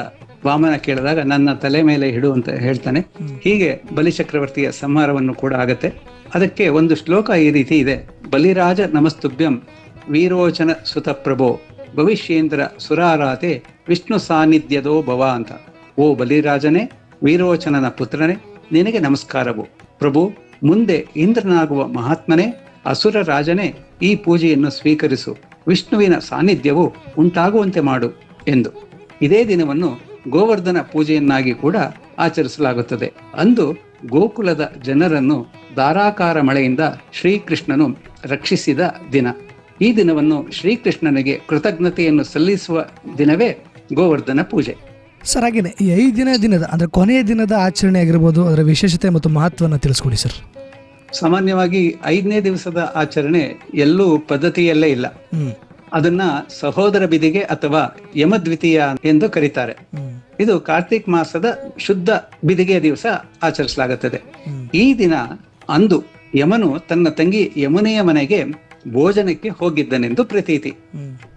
[SPEAKER 2] ವಾಮನ ಕೇಳಿದಾಗ ನನ್ನ ತಲೆ ಮೇಲೆ ಹಿಡು ಅಂತ ಹೇಳ್ತಾನೆ. ಹೀಗೆ ಬಲಿ ಚಕ್ರವರ್ತಿಯ ಸಂಹಾರವನ್ನು ಕೂಡ ಆಗತ್ತೆ. ಅದಕ್ಕೆ ಒಂದು ಶ್ಲೋಕ ಈ ರೀತಿ ಇದೆ. ಬಲಿರಾಜ ನಮಸ್ತುಭ್ಯಂ ವೀರೋಚನ ಸುತ ಪ್ರಭೋ ಭವಿಷ್ಯೇಂದ್ರ ಸುರಾರಾತೆ ವಿಷ್ಣು ಸಾನ್ನಿಧ್ಯದೋ ಭವ ಅಂತ. ಓ ಬಲಿರಾಜನೇ, ವೀರೋಚನನ ಪುತ್ರನೇ, ನಿನಗೆ ನಮಸ್ಕಾರವು. ಪ್ರಭು, ಮುಂದೆ ಇಂದ್ರನಾಗುವ ಮಹಾತ್ಮನೇ, ಅಸುರ ರಾಜನೇ, ಈ ಪೂಜೆಯನ್ನು ಸ್ವೀಕರಿಸು. ವಿಷ್ಣುವಿನ ಸಾನ್ನಿಧ್ಯವು ಉಂಟಾಗುವಂತೆ ಮಾಡು ಎಂದು. ಇದೇ ದಿನವನ್ನು ಗೋವರ್ಧನ ಪೂಜೆಯನ್ನಾಗಿ ಕೂಡ ಆಚರಿಸಲಾಗುತ್ತದೆ. ಅಂದು ಗೋಕುಲದ ಜನರನ್ನು ಧಾರಾಕಾರ ಮಳೆಯಿಂದ ಶ್ರೀಕೃಷ್ಣನು ರಕ್ಷಿಸಿದ ದಿನ. ಈ ದಿನವನ್ನು ಶ್ರೀಕೃಷ್ಣನಿಗೆ ಕೃತಜ್ಞತೆಯನ್ನು ಸಲ್ಲಿಸುವ ದಿನವೇ ಗೋವರ್ಧನ ಪೂಜೆ.
[SPEAKER 1] ಸರ್ ಹಾಗೆಯೇ ಈ ದಿನ ದಿನದ ಅಂದ್ರೆ ಕೊನೆಯ ದಿನದ ಆಚರಣೆ ಆಗಿರ್ಬೋದು ಅದರ ವಿಶೇಷತೆ ಮತ್ತು ಮಹತ್ವವನ್ನು ತಿಳಿಸ್ಕೊಡಿ ಸರ್.
[SPEAKER 2] ಸಾಮಾನ್ಯವಾಗಿ ಐದನೇ ದಿವಸದ ಆಚರಣೆ ಎಲ್ಲೂ ಪದ್ಧತಿಯಲ್ಲೇ ಇಲ್ಲ. ಅದನ್ನ ಸಹೋದರ ಬಿದಿಗೆ ಅಥವಾ ಯಮದ್ವಿತೀಯ ಎಂದು ಕರೀತಾರೆ. ಇದು ಕಾರ್ತಿಕ್ ಮಾಸದ ಶುದ್ಧ ಬಿದಿಗೆಯ ದಿವಸ ಆಚರಿಸಲಾಗುತ್ತದೆ. ಈ ದಿನ ಅಂದು ಯಮನು ತನ್ನ ತಂಗಿ ಯಮುನೆಯ ಮನೆಗೆ ಭೋಜನಕ್ಕೆ ಹೋಗಿದ್ದನೆಂದು ಪ್ರತೀತಿ.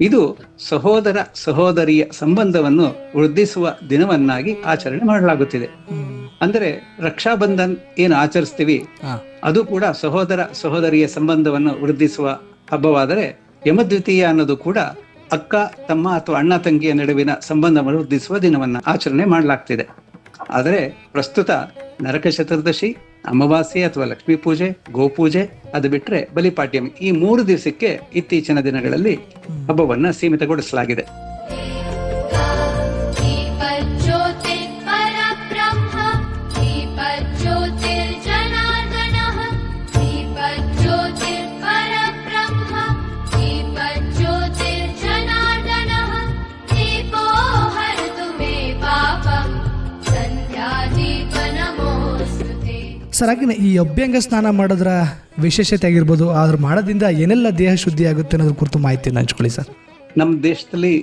[SPEAKER 2] ಇದು ಸಹೋದರ ಸಹೋದರಿಯ ಸಂಬಂಧವನ್ನು ವೃದ್ಧಿಸುವ ದಿನವನ್ನಾಗಿ ಆಚರಣೆ ಮಾಡಲಾಗುತ್ತಿದೆ.
[SPEAKER 1] ಅಂದ್ರೆ
[SPEAKER 2] ಅಂದರೆ ರಕ್ಷಾಬಂಧನ್ ಏನು ಆಚರಿಸ್ತೀವಿ ಅದು ಕೂಡ ಸಹೋದರ ಸಹೋದರಿಯ ಸಂಬಂಧವನ್ನು ವೃದ್ಧಿಸುವ ಹಬ್ಬವಾದರೆ ಯಮದ್ವಿತೀಯ ಅನ್ನೋದು ಕೂಡ ಅಕ್ಕ, ತಮ್ಮ ಅಥವಾ ಅಣ್ಣ, ತಂಗಿಯ ನಡುವಿನ ಸಂಬಂಧವನ್ನು ವೃದ್ಧಿಸುವ ದಿನವನ್ನ ಆಚರಣೆ ಮಾಡಲಾಗ್ತಿದೆ. ಆದರೆ ಪ್ರಸ್ತುತ ನರಕ ಚತುರ್ದಶಿ, ಅಮಾವಾಸ್ಯೆ ಅಥವಾ ಲಕ್ಷ್ಮೀ ಪೂಜೆ, ಗೋಪೂಜೆ, ಅದು ಬಿಟ್ರೆ ಬಲಿಪಾಡ್ಯಮಿ ಈ ಮೂರು ದಿವಸಕ್ಕೆ ಇತ್ತೀಚಿನ ದಿನಗಳಲ್ಲಿ ಹಬ್ಬವನ್ನ ಸೀಮಿತಗೊಳಿಸಲಾಗಿದೆ.
[SPEAKER 1] ಸರ್ ಈ ಅಭ್ಯಂಗ ಸ್ನಾನ ಮಾಡೋದ್ರ ವಿಶೇಷತೆ ಆಗಿರ್ಬೋದು, ಆದ್ರ ಮಾಡೋದ್ರಿಂದ ಏನೆಲ್ಲ ದೇಹ ಶುದ್ಧಿ ಆಗುತ್ತೆ ಅನ್ನೋದ್ರ ಕುರಿತು ಮಾಹಿತಿಯನ್ನು ಹಂಚ್ಕೊಳ್ಳಿ ಸರ್.
[SPEAKER 2] ನಮ್ಮ ದೇಶದಲ್ಲಿ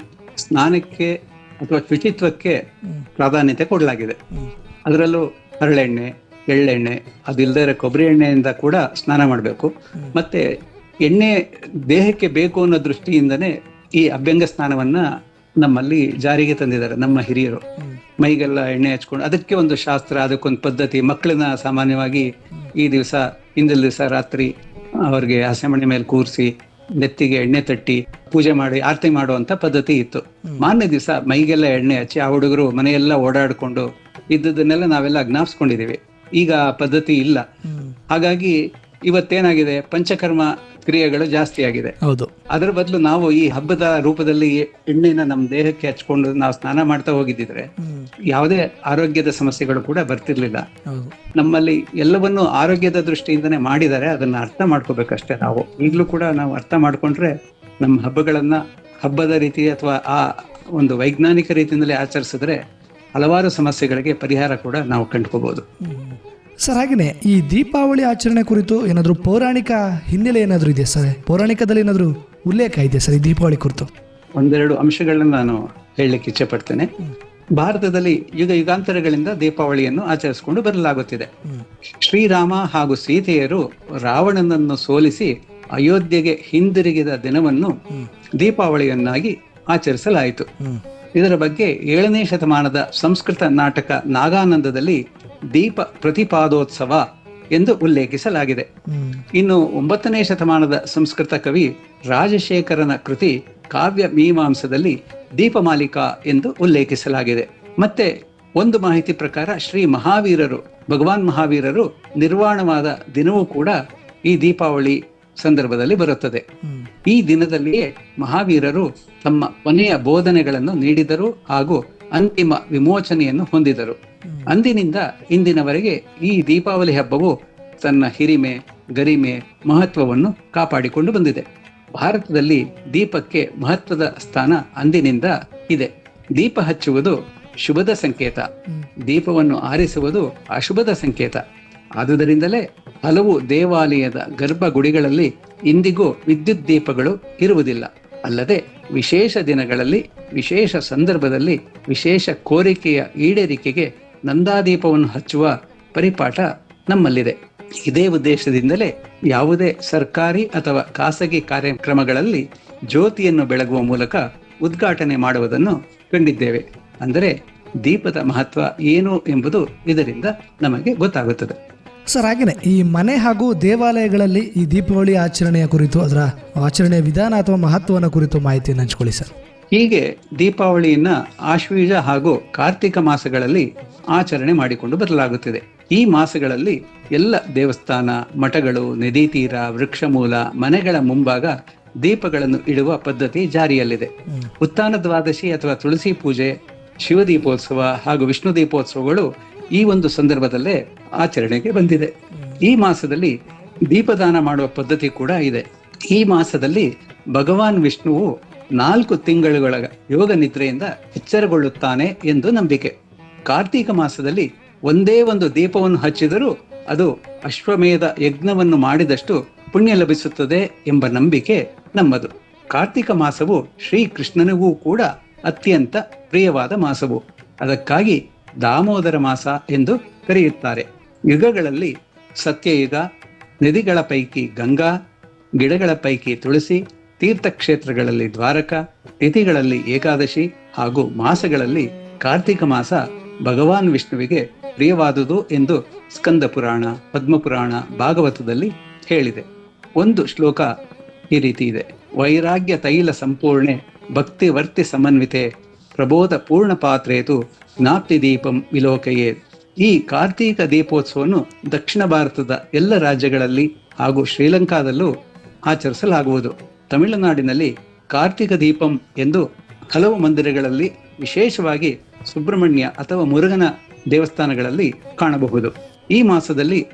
[SPEAKER 2] ಸ್ನಾನಕ್ಕೆ ಅಥವಾ ಶುಚಿತ್ವಕ್ಕೆ ಪ್ರಾಧಾನ್ಯತೆ ಕೊಡಲಾಗಿದೆ. ಅದರಲ್ಲೂ ಹರಳೆಣ್ಣೆ, ಎಳ್ಳೆಣ್ಣೆ ಅದಿಲ್ಲದೆ ಇರೋ ಕೊಬ್ಬರಿ ಎಣ್ಣೆಯಿಂದ ಕೂಡ ಸ್ನಾನ ಮಾಡಬೇಕು. ಮತ್ತೆ ಎಣ್ಣೆ ದೇಹಕ್ಕೆ ಬೇಕು ಅನ್ನೋ ದೃಷ್ಟಿಯಿಂದನೇ ಈ ಅಭ್ಯಂಗ ಸ್ನಾನವನ್ನ ನಮ್ಮಲ್ಲಿ ಜಾರಿಗೆ ತಂದಿದ್ದಾರೆ ನಮ್ಮ ಹಿರಿಯರು. ಮೈಗೆಲ್ಲ ಎಣ್ಣೆ ಹಚ್ಕೊಂಡು ಅದಕ್ಕೆ ಒಂದು ಶಾಸ್ತ್ರ ಅದಕ್ಕೊಂದು ಪದ್ಧತಿ. ಮಕ್ಕಳನ್ನ ಸಾಮಾನ್ಯವಾಗಿ ಈ ದಿವಸ ಹಿಂದಿನ ದಿವಸ ರಾತ್ರಿ ಅವ್ರಿಗೆ ಹಸೆಮಣೆ ಮೇಲೆ ಕೂರಿಸಿ ನೆತ್ತಿಗೆ ಎಣ್ಣೆ ತಟ್ಟಿ ಪೂಜೆ ಮಾಡಿ ಆರತಿ ಮಾಡುವಂತ ಪದ್ಧತಿ ಇತ್ತು. ಮಾನ್ಯ ದಿವಸ ಮೈಗೆಲ್ಲ ಎಣ್ಣೆ ಹಚ್ಚಿ ಆ ಹುಡುಗರು ಮನೆಯೆಲ್ಲ ಓಡಾಡಿಕೊಂಡು ಇದ್ದದನ್ನೆಲ್ಲ ನಾವೆಲ್ಲ ಜ್ಞಾಪಿಸ್ಕೊಂಡಿದ್ದೀವಿ ಈಗ ಆ ಪದ್ಧತಿ ಇಲ್ಲ. ಹಾಗಾಗಿ ಇವತ್ತೇನಾಗಿದೆ? ಪಂಚಕರ್ಮ ಕ್ರಿಯೆಗಳು ಜಾಸ್ತಿ ಆಗಿದೆ.
[SPEAKER 1] ಹೌದು.
[SPEAKER 2] ಅದರ ಬದಲು ನಾವು ಈ ಹಬ್ಬದ ರೂಪದಲ್ಲಿ ಎಣ್ಣೆನ ನಮ್ಮ ದೇಹಕ್ಕೆ ಹಚ್ಕೊಂಡು ನಾವು ಸ್ನಾನ ಮಾಡ್ತಾ ಹೋಗಿದ್ದಿದ್ರೆ ಯಾವುದೇ ಆರೋಗ್ಯದ ಸಮಸ್ಯೆಗಳು ಕೂಡ ಬರ್ತಿರ್ಲಿಲ್ಲ. ನಮ್ಮಲ್ಲಿ ಎಲ್ಲವನ್ನು ಆರೋಗ್ಯದ ದೃಷ್ಟಿಯಿಂದನೇ ಮಾಡಿದ್ದಾರೆ ಅದನ್ನ ಅರ್ಥ ಮಾಡ್ಕೋಬೇಕಷ್ಟೇ ನಾವು. ಈಗಲೂ ಕೂಡ ನಾವು ಅರ್ಥ ಮಾಡ್ಕೊಂಡ್ರೆ ನಮ್ಮ ಹಬ್ಬಗಳನ್ನ ಹಬ್ಬದ ರೀತಿ ಅಥವಾ ಆ ಒಂದು ವೈಜ್ಞಾನಿಕ ರೀತಿಯಿಂದಲೇ ಆಚರಿಸಿದ್ರೆ ಹಲವಾರು ಸಮಸ್ಯೆಗಳಿಗೆ ಪರಿಹಾರ ಕೂಡ ನಾವು ಕಂಡುಕೋಬಹುದು
[SPEAKER 1] ಸರ್ ಹಾಗೆಯೇ ಈ ದೀಪಾವಳಿ ಆಚರಣೆ ಕುರಿತು ಏನಾದರೂ ಪೌರಾಣಿಕ ಹಿನ್ನೆಲೆ ಏನಾದರೂ ಇದೆಯಾ ಸರ್? ಪೌರಾಣಿಕದಲ್ಲಿ ಏನಾದರೂ ಉಲ್ಲೇಖ ಇದೆ ಸರ್ ಈ ದೀಪಾವಳಿ ಕುರಿತು?
[SPEAKER 2] ಒಂದೆರಡು ಅಂಶಗಳನ್ನ ನಾನು ಹೇಳಲಿಕ್ಕೆ ಇಚ್ಛೆ ಪಡ್ತೇನೆ ಭಾರತದಲ್ಲಿ ಯುಗ ಯುಗಾಂತರಗಳಿಂದ ದೀಪಾವಳಿಯನ್ನು ಆಚರಿಸಿಕೊಂಡು ಬರಲಾಗುತ್ತಿದೆ. ಶ್ರೀರಾಮ ಹಾಗೂ ಸೀತೆಯರು ರಾವಣನನ್ನು ಸೋಲಿಸಿ ಅಯೋಧ್ಯೆಗೆ ಹಿಂದಿರುಗಿದ ದಿನವನ್ನು ದೀಪಾವಳಿಯನ್ನಾಗಿ ಆಚರಿಸಲಾಯಿತು. ಇದರ ಬಗ್ಗೆ ಏಳನೇ ಶತಮಾನದ ಸಂಸ್ಕೃತ ನಾಟಕ ನಾಗಾನಂದದಲ್ಲಿ ದೀಪ ಪ್ರತಿಪಾದೋತ್ಸವ ಎಂದು ಉಲ್ಲೇಖಿಸಲಾಗಿದೆ. ಇನ್ನು ಒಂಬತ್ತನೇ ಶತಮಾನದ ಸಂಸ್ಕೃತ ಕವಿ ರಾಜಶೇಖರನ ಕೃತಿ ಕಾವ್ಯ ಮೀಮಾಂಸದಲ್ಲಿ ದೀಪಮಾಲಿಕಾ ಎಂದು ಉಲ್ಲೇಖಿಸಲಾಗಿದೆ. ಮತ್ತೆ ಒಂದು ಮಾಹಿತಿ ಪ್ರಕಾರ ಶ್ರೀ ಮಹಾವೀರರು, ಭಗವಾನ್ ಮಹಾವೀರರು ನಿರ್ವಾಣವಾದ ದಿನವೂ ಕೂಡ ಈ ದೀಪಾವಳಿ ಸಂದರ್ಭದಲ್ಲಿ ಬರುತ್ತದೆ. ಈ ದಿನದಲ್ಲಿಯೇ ಮಹಾವೀರರು ತಮ್ಮ ಕೊನೆಯ ಬೋಧನೆಗಳನ್ನು ನೀಡಿದರು ಹಾಗೂ ಅಂತಿಮ ವಿಮೋಚನೆಯನ್ನು ಹೊಂದಿದರು. ಅಂದಿನಿಂದ ಇಂದಿನವರೆಗೆ ಈ ದೀಪಾವಳಿ ಹಬ್ಬವು ತನ್ನ ಹಿರಿಮೆ, ಗರಿಮೆ ಮಹತ್ವವನ್ನು ಕಾಪಾಡಿಕೊಂಡು ಬಂದಿದೆ. ಭಾರತದಲ್ಲಿ ದೀಪಕ್ಕೆ ಮಹತ್ವದ ಸ್ಥಾನ ಅಂದಿನಿಂದ ಇದೆ. ದೀಪ ಹಚ್ಚುವುದು ಶುಭದ ಸಂಕೇತ. ದೀಪವನ್ನು ಆರಿಸುವುದು ಅಶುಭದ ಸಂಕೇತ. ಆದುದರಿಂದಲೇ ಹಲವು ದೇವಾಲಯದ ಗರ್ಭಗುಡಿಗಳಲ್ಲಿ ಇಂದಿಗೂ ವಿದ್ಯುತ್ ದೀಪಗಳು ಇರುವುದಿಲ್ಲ. ಅಲ್ಲದೆ ವಿಶೇಷ ದಿನಗಳಲ್ಲಿ, ವಿಶೇಷ ಸಂದರ್ಭದಲ್ಲಿ ವಿಶೇಷ ಕೋರಿಕೆಯ ಈಡೇರಿಕೆಗೆ ನಂದಾದೀಪವನ್ನು ಹಚ್ಚುವ ಪರಿಪಾಠ ನಮ್ಮಲ್ಲಿದೆ. ಇದೇ ಉದ್ದೇಶದಿಂದಲೇ ಯಾವುದೇ ಸರ್ಕಾರಿ ಅಥವಾ ಖಾಸಗಿ ಕಾರ್ಯಕ್ರಮಗಳಲ್ಲಿ ಜ್ಯೋತಿಯನ್ನು ಬೆಳಗುವ ಮೂಲಕ ಉದ್ಘಾಟನೆ ಮಾಡುವುದನ್ನು ಕಂಡಿದ್ದೇವೆ. ಅಂದರೆ ದೀಪದ ಮಹತ್ವ ಏನು ಎಂಬುದು ಇದರಿಂದ ನಮಗೆ ಗೊತ್ತಾಗುತ್ತದೆ.
[SPEAKER 1] ಸರ್ ಹಾಗೆಯೇ ಈ ಮನೆ ಹಾಗೂ ದೇವಾಲಯಗಳಲ್ಲಿ ಈ ದೀಪಾವಳಿ ಆಚರಣೆಯ ಕುರಿತು, ಅದರ ಆಚರಣೆಯ ವಿಧಾನ ಅಥವಾ ಮಹತ್ವನ ಕುರಿತು ಮಾಹಿತಿಯನ್ನು ಹಂಚ್ಕೊಳ್ಳಿ ಸರ್.
[SPEAKER 2] ಹೀಗೆ ದೀಪಾವಳಿಯನ್ನ ಆಶ್ವೀಜ ಹಾಗೂ ಕಾರ್ತಿಕ ಮಾಸಗಳಲ್ಲಿ ಆಚರಣೆ ಮಾಡಿಕೊಂಡು ಬರಲಾಗುತ್ತಿದೆ ಈ ಮಾಸಗಳಲ್ಲಿ ಎಲ್ಲ ದೇವಸ್ಥಾನ, ಮಠಗಳು, ನದಿ ತೀರ, ವೃಕ್ಷಮೂಲ, ಮನೆಗಳ ಮುಂಭಾಗ ದೀಪಗಳನ್ನು ಇಡುವ ಪದ್ಧತಿ ಜಾರಿಯಲ್ಲಿದೆ. ಉತ್ಥಾನ ದ್ವಾದಶಿ ಅಥವಾ ತುಳಸಿ ಪೂಜೆ, ಶಿವ ದೀಪೋತ್ಸವ ಹಾಗೂ ವಿಷ್ಣು ದೀಪೋತ್ಸವಗಳು ಈ ಒಂದು ಸಂದರ್ಭದಲ್ಲೇ ಆಚರಣೆಗೆ ಬಂದಿದೆ. ಈ ಮಾಸದಲ್ಲಿ ದೀಪದಾನ ಮಾಡುವ ಪದ್ಧತಿ ಕೂಡ ಇದೆ. ಈ ಮಾಸದಲ್ಲಿ ಭಗವಾನ್ ವಿಷ್ಣುವು ನಾಲ್ಕು ತಿಂಗಳುಗಳ ಯೋಗ ನಿದ್ರೆಯಿಂದ ಎಚ್ಚರಗೊಳ್ಳುತ್ತಾನೆ ಎಂದು ನಂಬಿಕೆ. ಕಾರ್ತೀಕ ಮಾಸದಲ್ಲಿ ಒಂದೇ ಒಂದು ದೀಪವನ್ನು ಹಚ್ಚಿದರೂ ಅದು ಅಶ್ವಮೇಧ ಯಜ್ಞವನ್ನು ಮಾಡಿದಷ್ಟು ಪುಣ್ಯ ಲಭಿಸುತ್ತದೆ ಎಂಬ ನಂಬಿಕೆ ನಮ್ಮದು. ಕಾರ್ತಿಕ ಮಾಸವು ಶ್ರೀಕೃಷ್ಣನಿಗೂ ಕೂಡ ಅತ್ಯಂತ ಪ್ರಿಯವಾದ ಮಾಸವು. ಅದಕ್ಕಾಗಿ ದಾಮೋದರ ಮಾಸ ಎಂದು ಕರೆಯುತ್ತಾರೆ. ಯುಗಗಳಲ್ಲಿ ಸತ್ಯಯುಗ, ನದಿಗಳ ಪೈಕಿ ಗಂಗಾ, ಗಿಡಗಳ ಪೈಕಿ ತುಳಸಿ ತೀರ್ಥಕ್ಷೇತ್ರಗಳಲ್ಲಿ ದ್ವಾರಕ, ತಿಥಿಗಳಲ್ಲಿ ಏಕಾದಶಿ ಹಾಗೂ ಮಾಸಗಳಲ್ಲಿ ಕಾರ್ತಿಕ ಮಾಸ ಭಗವಾನ್ ವಿಷ್ಣುವಿಗೆ ಪ್ರಿಯವಾದುದು ಎಂದು ಸ್ಕಂದ ಪುರಾಣ ಪದ್ಮಪುರಾಣ ಭಾಗವತದಲ್ಲಿ ಹೇಳಿದೆ. ಒಂದು ಶ್ಲೋಕ ಈ ರೀತಿ ಇದೆ. ವೈರಾಗ್ಯ ತೈಲ ಸಂಪೂರ್ಣೆ ಭಕ್ತಿ ವರ್ತಿ ಸಮನ್ವಿತೆ ಪ್ರಬೋಧ ಪೂರ್ಣ ಪಾತ್ರೇತು ಜ್ಞಾಪ್ತಿ ದೀಪಂ ವಿಲೋಕಯೇ. ಈ ಕಾರ್ತೀಕ ದೀಪೋತ್ಸವವನ್ನು ದಕ್ಷಿಣ ಭಾರತದ ಎಲ್ಲ ರಾಜ್ಯಗಳಲ್ಲಿ ಹಾಗೂ ಶ್ರೀಲಂಕಾದಲ್ಲೂ ಆಚರಿಸಲಾಗುವುದು. ತಮಿಳುನಾಡಿನಲ್ಲಿ ಕಾರ್ತಿಕ ದೀಪಂ ಎಂದು ಹಲವು ಮಂದಿರಗಳಲ್ಲಿ ವಿಶೇಷವಾಗಿ ಸುಬ್ರಹ್ಮಣ್ಯ ಅಥವಾ ಮುರುಗನ ದೇವಸ್ಥಾನಗಳಲ್ಲಿ ಕಾಣಬಹುದು. ಈ ಮಾಸದಲ್ಲಿ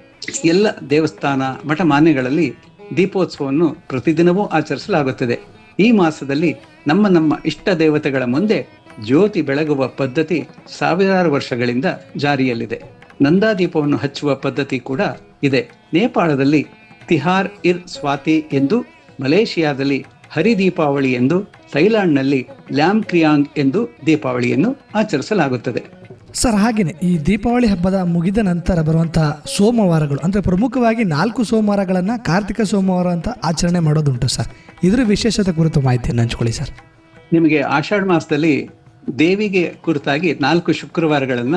[SPEAKER 2] ಎಲ್ಲ ದೇವಸ್ಥಾನ ಮಠ ಮಾನ್ಯಗಳಲ್ಲಿ ದೀಪೋತ್ಸವವನ್ನು ಪ್ರತಿದಿನವೂ ಆಚರಿಸಲಾಗುತ್ತದೆ. ಈ ಮಾಸದಲ್ಲಿ ನಮ್ಮ ನಮ್ಮ ಇಷ್ಟ ದೇವತೆಗಳ ಮುಂದೆ ಜ್ಯೋತಿ ಬೆಳಗುವ ಪದ್ಧತಿ ಸಾವಿರಾರು ವರ್ಷಗಳಿಂದ ಜಾರಿಯಲ್ಲಿದೆ. ನಂದಾದೀಪವನ್ನು ಹಚ್ಚುವ ಪದ್ಧತಿ ಕೂಡ ಇದೆ. ನೇಪಾಳದಲ್ಲಿ ತಿಹಾರ್ ಇರ್ ಸ್ವಾತಿ ಎಂದು ಮಲೇಷಿಯಾದಲ್ಲಿ ಹರಿ ದೀಪಾವಳಿ ಎಂದು ಥೈಲ್ಯಾಂಡ್ನಲ್ಲಿ ಲ್ಯಾಮ್ ಕ್ರಿಯಾಂಗ್ ಎಂದು ದೀಪಾವಳಿಯನ್ನು ಆಚರಿಸಲಾಗುತ್ತದೆ.
[SPEAKER 1] ಸರ್ ಹಾಗೆಯೇ ಈ ದೀಪಾವಳಿ ಹಬ್ಬದ ಮುಗಿದ ನಂತರ ಬರುವಂತಹ ಸೋಮವಾರಗಳು ಅಂದರೆ ಪ್ರಮುಖವಾಗಿ ನಾಲ್ಕು ಸೋಮವಾರಗಳನ್ನು ಕಾರ್ತಿಕ ಸೋಮವಾರ ಅಂತ ಆಚರಣೆ ಮಾಡೋದುಂಟು ಸರ್. ಇದರ ವಿಶೇಷತೆ ಕುರಿತು ಮಾಹಿತಿಯನ್ನು ಹಂಚ್ಕೊಳ್ಳಿ ಸರ್.
[SPEAKER 2] ನಿಮಗೆ ಆಷಾಢ ಮಾಸದಲ್ಲಿ ದೇವಿಗೆ ಕುರಿತಾಗಿ ನಾಲ್ಕು ಶುಕ್ರವಾರಗಳನ್ನ